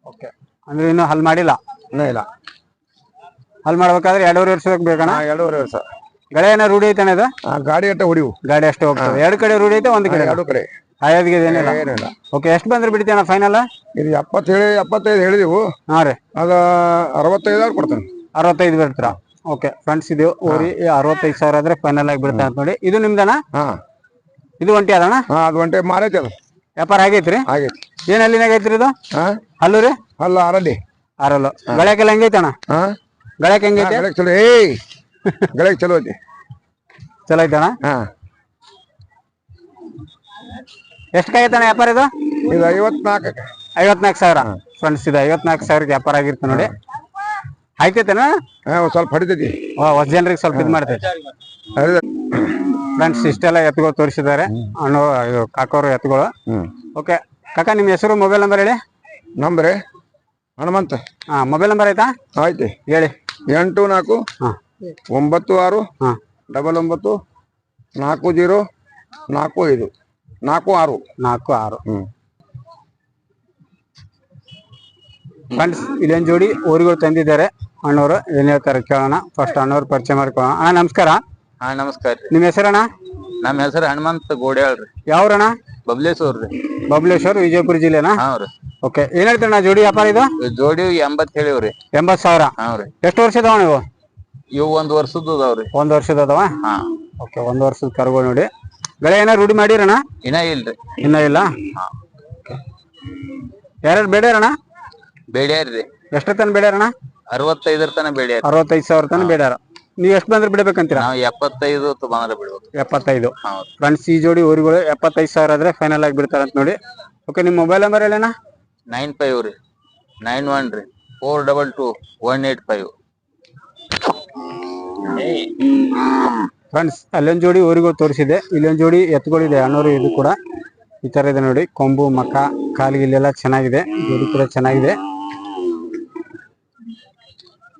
ಓಕೆ. ಅಂದ್ರೆ ಇನ್ನು ಹಲ್ ಮಾಡಿಲ್ಲ? ಇನ್ನೂ ಇಲ್ಲ. ಹಲ್ ಮಾಡ್ಬೇಕಾದ್ರೆ ಎರಡೂವರೆ ವರ್ಷ ಬೇಕಣ್ಣ? ಎರಡೂವರೆ ವರ್ಷ. ಗಳೆ ಏನೋ ರೂಢಿ ಐತೆ ಅಣ್ಣ ಇದು ಹಾ ಗಾಡಿ ಅಟ್ಟ ಹೊಡಿವು. ಗಾಡಿ ಅಷ್ಟೇ ಹೋಗ್ತದೆ. ಎರಡು ಕಡೆ ರೂಢಿ ಐತೆ ಒಂದು ಕಡೆ ಎರಡು ಕಡೆ. ಆಯೋದ್ಗೆ ಏನಿಲ್ಲ? ಏನಿಲ್ಲ. ಓಕೆ ಎಷ್ಟು ಬಂದ್ರೆ ಬಿಡ್ತೀಯಣ್ಣ ಫೈನಲ್ ಇದು ಎಪ್ಪತ್ತು ಹೇಳಿ ಎಪ್ಪತ್ತೈದು ಹೇಳಿದೆವು. ಹಾ ರೀ. ಅದ ಅರವತ್ತೈದು ಆದ್ರೆ ಕೊಡ್ತೇನೆ. ಅರವತ್ತೈದು ಬಿಡ್ತೀರಾ? ಓಕೆ ಫ್ರೆಂಡ್ಸ್ ಇದು ಓರಿ ಅರವತ್ತೈದು ಸಾವಿರ ಆದ್ರೆ ಫೈನಲ್ ಆಗಿ ಬಿಡ್ತಾ ಅಂತ ನೋಡಿ. ಇದು ನಿಮ್ದಣ್ಣ? ಹಾ. ಇದು ಒಂಟಿ ಅದಣ್ಣ? ಹಾ ಅದು ಒಂಟೆ ಮಾರೈತೆ ಅದು. ವ್ಯಾಪಾರ ಆಗೈತ್ರಿ? ಆಗೈತಿ. ಏನ್ ಅಲ್ಲಿನಾಗ ಐತ್ರಿ ಇದು? ಹಾ. ಅಲ್ಲೂ ರೀ? ಅಲ್ಲ ಆರಲ್ಲಿ. ಆರಲ್ಲು ಗಳಕ್ಕೆಲ್ಲ ಹೆಂಗೈತಣ್ಣ? ಹಾ. ಗಳಕ್ಕೆ ಹೆಂಗೈತೆ? ಏಯ್! ಗಳಕ್ ಚಲೋ ಐತಿ. ಚಲೋ ಐತಣ್ಣ? ಹಾ. ಎಷ್ಟು ಕಾಯ್ತಣ್ಣ ವ್ಯಾಪಾರ ಇದು? ಇದು ಐವತ್ನಾಲ್ಕಕ್ಕೆ ಐವತ್ನಾಲ್ಕು ಸಾವಿರ. ಫ್ರೆಂಡ್ಸ್ ಇದು ಐವತ್ನಾಲ್ಕು ಸಾವಿರಕ್ಕೆ ವ್ಯಾಪಾರ ಆಗಿರುತ್ತೆ ನೋಡಿ. ಆಯ್ತೈತೇನ ಹಾ ಒಂದ್ ಸ್ವಲ್ಪ ಹಡಿತೈತಿ. ಹೊಸ ಜನರಿಗೆ ಸ್ವಲ್ಪ ಇದು ಮಾಡ್ತೈತೆ. ಫ್ರೆಂಡ್ಸ್ ಇಷ್ಟೆಲ್ಲ ಎತ್ತುಗಳು ತೋರಿಸಿದ್ದಾರೆ. ಅಣ್ಣು ಇದು ಕಾಕೋರು ಎತ್ತುಗಳು ಹ್ಮ್. ಓಕೆ. ಕಾಕ ನಿಮ್ಮ ಹೆಸರು ಮೊಬೈಲ್ ನಂಬರ್ ಹೇಳಿ? ನಂಬ್ರಿ? ಹನುಮಂತ. ಹಾ ಮೊಬೈಲ್ ನಂಬರ್ ಆಯ್ತಾ? ಆಯ್ತು. ಹೇಳಿ. ಎಂಟು ನಾಲ್ಕು ಹಾ. ಒಂಬತ್ತು ಆರು ಹಾ. ಡಬಲ್ ಒಂಬತ್ತು ನಾಲ್ಕು ಜೀರೋ ನಾಲ್ಕು ಐದು. ನಾಲ್ಕು ಆರು. ನಾಲ್ಕು ಆರು. ಹ್ಮ್. ಫ್ರೆಂಡ್ಸ್ ಇಲ್ಲೊಂದು ಜೋಡಿ ಊರುಗಳು ತಂದಿದ್ದಾರೆ. ಅಣ್ಣವರು ಏನ್ ಹೇಳ್ತಾರೆ ಕೇಳೋಣ. ಫಸ್ಟ್ ಅಣ್ಣವ್ರು ಪರಿಚಯ ಮಾಡ್ಕೊಳ್ಳೋಣ. ಅಣ್ಣ ನಮಸ್ಕಾರ. ಹಾ ನಮಸ್ಕಾರ. ನಿಮ್ ನಿಮ್ಮ ಹೆಸರಣ್ಣ? ನಮ್ಮ ಹೆಸರು ಹನುಮಂತ ಗೋಡ್ಯಾಳ್ ರೀ. ಯಾವ್ರಣ್ಣ? ಬಬ್ಲೇಶ್ವರ್ ರೀ. ಬಬಲೇಶ್ವರ್ ವಿಜಯಪುರ ಜಿಲ್ಲೆನಾ? ಓಕೆ ಏನ್ ಹೇಳ್ತಾರಣ್ಣ ಜೋಡಿ ವ್ಯಾಪಾರ ಇದು? ಜೋಡಿ ಎಂಬತ್ ಹೇಳಿವ್ರಿ ಎಂಬತ್ ಸಾವಿರ. ಹಾ ರೀ. ಎಷ್ಟು ಇದಾವ ನೀವು? ಇವು ಒಂದ್ ವರ್ಷದ್ದು ಅದಾವ್ರಿ. ಒಂದ್ ವರ್ಷದ ಅದಾವ? ಹಾ. ಓಕೆ ಒಂದ್ ವರ್ಷದ ಕರುಗಳು ನೋಡಿ. ಬೆಳೆ ಏನಾರ ರೂಢಿ ಮಾಡಿರಣ ಇನ್ನ ಇಲ್ರಿ. ಇನ್ನ ಇಲ್ಲ? ಯಾರ್ಯಾರು ಬೇಡ್ಯಾರಣ ಬೇಡ್ಯಾರ್ರಿ. ಎಷ್ಟ ತನ ಬೇಡ್ಯಾರಣ್ಣ? ಅರವತ್ತೈದರ ತನ ಬೇಡ್ಯಾರ ಅರವತ್ತೈದು ಸಾವಿರ ತನ ಬೇಡ್ಯಾರ. ನೀವ್ ಎಷ್ಟ್ ಬಂದ್ರೆ ಬಿಡ್ಬೇಕಂತೀರಾ? ನಾವ್ ಎಪ್ಪತ್ತೈದು ಬಂದ್ರ ಬಿಡ್ಬೇಕು. ಎಪ್ಪತ್ತೈದು. ಹೌದು. ಫ್ರೆಂಡ್ಸ್ ಈ ಜೋಡಿ ಊರಿಗಳು ಎಪ್ಪತ್ತೈದು ಸಾವಿರ ಆದ್ರೆ ಫೈನಲ್ ಆಗಿ ಬಿಡ್ತಾರ ಅಂತ ನೋಡಿ. ಓಕೆ ನಿಮ್ಮ ಮೊಬೈಲ್ ನಂಬರ್ ಎಲ್ಲೇನಾ ನೈನ್ ಫೈವ್ ರೀ. ನೈನ್ ಒನ್ ರೀ. Four double two one eight five. Friends ಅಲ್ಲೊಂದು ಜೋಡಿ ಊರಿಗೂ ತೋರಿಸಿದೆ. ಇಲ್ಲೊಂದು ಜೋಡಿ ಎತ್ತುಗಳಿದೆ ಅಣ್ಣೂರು ಇದು ಕೂಡ. ಈ ತರ ಇದೆ ನೋಡಿ. ಕೊಂಬು ಮಕ್ಕ ಕಾಲಿಗಿಲ್ಲೆಲ್ಲ ಚೆನ್ನಾಗಿದೆ. ಜೋಡಿ ಕೂಡ ಚೆನ್ನಾಗಿದೆ.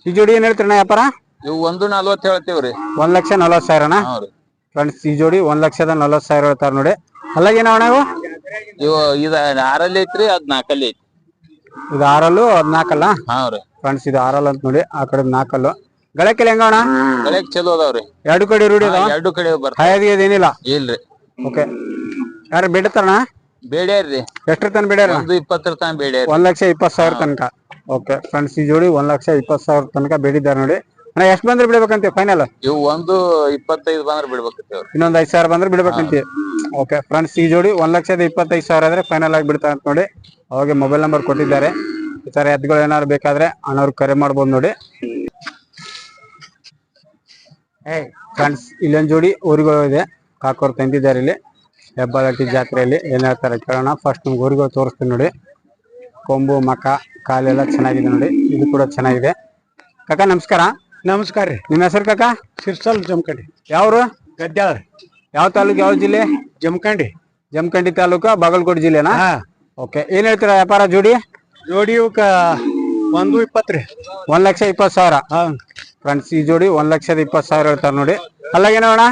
ಈ ಜೋಡಿ ಏನ್ ಹೇಳ್ತೀರಣ್ಣ ವ್ಯಾಪಾರ? ಇವು ಒಂದು ನಲ್ವತ್ತು ಹೇಳ್ತೀವ್ರಿ. ಒಂದ್ ಲಕ್ಷ ನಲ್ವತ್ ಸಾವಿರನ? ಹಾ ಫ್ರೆಂಡ್ಸ್ ಈ ಜೋಡಿ ಒಂದ್ ಲಕ್ಷದ ನಲ್ವತ್ ಸಾವಿರ ಹೇಳ್ತಾರ ನೋಡಿ. ಅಲ್ಲಾಗೇನ ಅಣ್ಣ ಇವು? ಇವು ಇದ ಆರಲ್ಲಿ ಐತ್ರಿ ಅದ್ ನಾಲ್ಕಲ್ಲಿ ಐತಿ ಇದು ಆರಲ್ಲು ಅದ್ ನಾಲ್ಕಲ್ಲ ಹಾ ರೀ. ಫ್ರೆಂಡ್ಸ್ ಇದು ಆರಲ್ ಅಂತ ನೋಡಿ. ಆ ಕಡೆ ನಾಲ್ಕಲ್ಲು ಗಳಕ್ಕೆಲ್ಲ ಹೆಂಗ ಅಣ್ಣ ಗಳಕ್ ಚಲೋ ಅದಾವ್ರಿ. ಎರಡು ಕಡೆ ರೂಢಿ ಅದಾವ? ಎರಡು ಕಡೆ ಬರ್ತಾವ. ಹಾಯದಿ ಏನಿಲ್ಲ? ಇಲ್ರಿ. ಓಕೆ. ಯಾರು ಬಿಡ್ತಾರಣ್ಣ ಬೇಡ್ಯಾರ್ರಿ. ಎಷ್ಟ್ರ ತನ ಬೇಡ್ಯಾರ? ಒಂದು ಇಪ್ಪತ್ತರ ತನ ಬೇಡ್ಯಾರ ಒಂದ್ ಲಕ್ಷ ಇಪ್ಪತ್ ಸಾವಿರ ತನಕ. ಓಕೆ ಫ್ರೆಂಡ್ಸ್ ಈ ಜೋಡಿ ಒಂದ್ ಲಕ್ಷ ಇಪ್ಪತ್ ಸಾವಿರ ತನಕ ಬೇಡಿದ್ದಾರೆ ನೋಡಿ. ಅಣ್ಣ ಎಷ್ಟು ಬಂದ್ರೆ ಬಿಡ್ಬೇಕಂತೀವಿ ಫೈನಲ್ ಇವು ಒಂದು ಇಪ್ಪತ್ತೈದು ಬಂದ್ರೆ ಬಿಡ್ಬೇಕು ಇನ್ನೊಂದ್ ಐದ್ ಸಾವಿರ ಬಂದ್ರೆ ಬಿಡ್ಬೇಕಂತೀವಿ ಓಕೆ ಫ್ರೆಂಡ್ಸ್ ಈ ಜೋಡಿ ಒಂದ್ ಲಕ್ಷದ ಇಪ್ಪತ್ತೈದು ಸಾವಿರ ಆದ್ರೆ ಫೈನಲ್ ಆಗಿ ಬಿಡ್ತಾರೆ ಅಂತ ನೋಡಿ. ಅವಾಗ ಮೊಬೈಲ್ ನಂಬರ್ ಕೊಟ್ಟಿದ್ದಾರೆ. ಈ ತರ ಎದ್ಗಳು ಏನಾದ್ರು ಬೇಕಾದ್ರೆ ಅಣ್ಣವ್ರಿಗೆ ಕರೆ ಮಾಡ್ಬೋದು ನೋಡಿ. ಫ್ರೆಂಡ್ಸ್ ಇಲ್ಲೊಂದ್ ಜೋಡಿ ಊರುಗಳು ಇದೆ. ಕಾಕೋರ್ ತಂದಿದ್ದಾರೆ ಇಲ್ಲಿ. ಹೆಬ್ಬಾಳಟ್ಟಿ ಜಾತ್ರೆಯಲ್ಲಿ ಏನ್ ಹೇಳ್ತಾರೆ ಕೇಳೋಣ. ಫಸ್ಟ್ ನಿಮ್ಗೆ ಊರುಗಳು ತೋರಿಸ್ತೀನಿ ನೋಡಿ. ಕೊಂಬು ಮಕ ಕಾಲೆಲ್ಲ ಚೆನ್ನಾಗಿದೆ ನೋಡಿ. ಇದು ಕೂಡ ಚೆನ್ನಾಗಿದೆ. ಕಾಕ ನಮಸ್ಕಾರ. ನಮಸ್ಕಾರ ರೀ. ನಿಮ್ಮ ಹೆಸರು ಕಾಕ? ಸಿರ್ಸಲ್ ಜಮಖಂಡಿ. ಯಾವ್ರು? ಗದ್ದಾಳ ಯಾವ ತಾಲೂಕು ಯಾವ ಜಿಲ್ಲೆ? ಜಮಖಂಡಿ. ಜಮಖಂಡಿ ತಾಲೂಕು ಬಾಗಲಕೋಟೆ ಜಿಲ್ಲೆನಾ? ಹಾ. ಓಕೆ ಏನ್ ಹೇಳ್ತೀರಾ ವ್ಯಾಪಾರ ಜೋಡಿ? ಜೋಡಿ ಇವಕ್ಕ ಒಂದು ಇಪ್ಪತ್ತ್ರಿ ಒಂದ್ ಲಕ್ಷ ಇಪ್ಪತ್ತು ಸಾವಿರ. ಹಾ ಫ್ರೆಂಡ್ಸ್ ಈ ಜೋಡಿ ಒಂದ್ ಲಕ್ಷದ ಇಪ್ಪತ್ತು ಸಾವಿರ ಹೇಳ್ತಾರ ನೋಡಿ. ಅಲ್ಲಾಗೇನ ಅಣ್ಣ?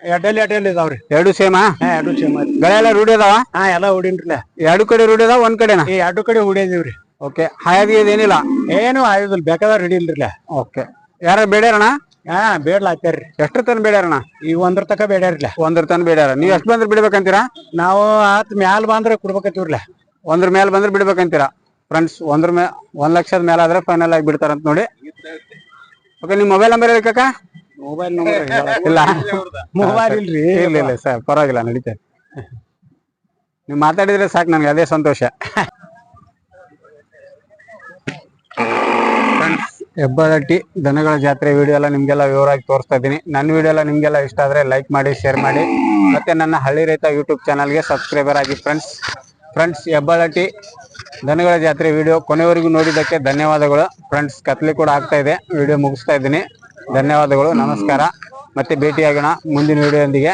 ಎಡ್ಡಲ್ಲಿ ಎಡ್ಡಲ್ಲಿ ಇದಾವ್ರಿ. ಎರಡು ಸೇಮಾ? ಹಾ ಎರಡು ಸೇಮ್ ಗಳೆ ಎಲ್ಲ ರೂಢಿ ಅದಾವ? ಹಾ ಎಲ್ಲ ಹುಡಿನ್ರಲ್ಲ ಎರಡು ಕಡೆ ರೂಢಿ ಅದಾವ ಒಂದ್ ಕಡೆನಾ? ಈ ಎರಡು ಕಡೆ ಹೊಡಿದಿವ್ರಿ ಓಕೆ ಹಾಯಾಗಿ ಏನಿಲ್ಲ ಏನು ಬೇಕಾದ್ರೆ ರೆಡಿ ಇಲ್ರಿ ಓಕೆ. ಯಾರ ಬೇಡ್ಯಾರಣ ಹಾ ಬೇಡ್ಲ ಹಾಕ್ಯಾರ್ರಿ. ಎಷ್ಟ್ರ ತನ ಬೇಡ್ಯಾರಣ ಈ ಒಂದ್ರ ತಕ ಬೇಡ್ಯಾರ್ಲ. ಒಂದ್ರ ತನ ಬೇಡ್ಯಾರ. ನೀವ್ ಎಷ್ಟ್ ಬಂದ್ರೆ ಬಿಡ್ಬೇಕಂತೀರಾ? ನಾವು ಆತ್ ಮ್ಯಾಲ್ ಬಂದ್ರೆ ಕೊಡ್ಬೇಕಂತೀವ್ರಲ್ಲ. ಒಂದ್ರ ಮೇಲೆ ಬಂದ್ರೆ ಬಿಡ್ಬೇಕಂತೀರಾ? ಫ್ರೆಂಡ್ಸ್ ಒಂದ್ರ ಮೇ ಒಂದ್ ಲಕ್ಷದ ಮೇಲೆ ಆದ್ರೆ ಫೈನಲ್ ಆಗಿ ಬಿಡ್ತಾರಂತ ನೋಡಿ. ಓಕೆ ನಿಮ್ ಮೊಬೈಲ್ ನಂಬರ್ ಹೇಳಿ ಕಾಕ? ಮೊಬೈಲ್ ನಂಬರ್ ಇಲ್ಲ. ಮೊಬೈಲ್ ಇಲ್ರಿ. ಇಲ್ಲ ಇಲ್ಲ ಸರ್ ಪರವಾಗಿಲ್ಲ ನಡೀತದೆ. ನೀವು ಮಾತಾಡಿದ್ರೆ ಸಾಕು ನನಗೆ ಅದೇ ಸಂತೋಷ. ಹೆಬ್ಬಾಳಟ್ಟಿ ದನಗಳ ಜಾತ್ರೆ ವಿಡಿಯೋ ಎಲ್ಲ ನಿಮ್ಗೆಲ್ಲ ವಿವರವಾಗಿ ತೋರಿಸ್ತಾ ಇದ್ದೀನಿ. ನನ್ನ ವಿಡಿಯೋ ಎಲ್ಲ ನಿಮ್ಗೆಲ್ಲ ಇಷ್ಟ ಆದ್ರೆ ಲೈಕ್ ಮಾಡಿ ಶೇರ್ ಮಾಡಿ. ಮತ್ತೆ ನನ್ನ ಹಳ್ಳಿ ರೈತ ಯೂಟ್ಯೂಬ್ ಚಾನಲ್ಗೆ ಸಬ್ಸ್ಕ್ರೈಬರ್ ಆಗಿ ಫ್ರೆಂಡ್ಸ್ ಫ್ರೆಂಡ್ಸ್ ಹೆಬ್ಬಾಳಟ್ಟಿ ದನಗಳ ಜಾತ್ರೆ ವಿಡಿಯೋ ಕೊನೆವರೆಗೂ ನೋಡಿದ್ದಕ್ಕೆ ಧನ್ಯವಾದಗಳು. ಫ್ರೆಂಡ್ಸ್ ಕತ್ಲಿ ಕೂಡ ಆಗ್ತಾ ಇದೆ. ವಿಡಿಯೋ ಮುಗಿಸ್ತಾ ಇದ್ದೀನಿ. ಧನ್ಯವಾದಗಳು. ನಮಸ್ಕಾರ. ಮತ್ತೆ ಭೇಟಿಯಾಗೋಣ ಮುಂದಿನ ವಿಡಿಯೋದೊಂದಿಗೆ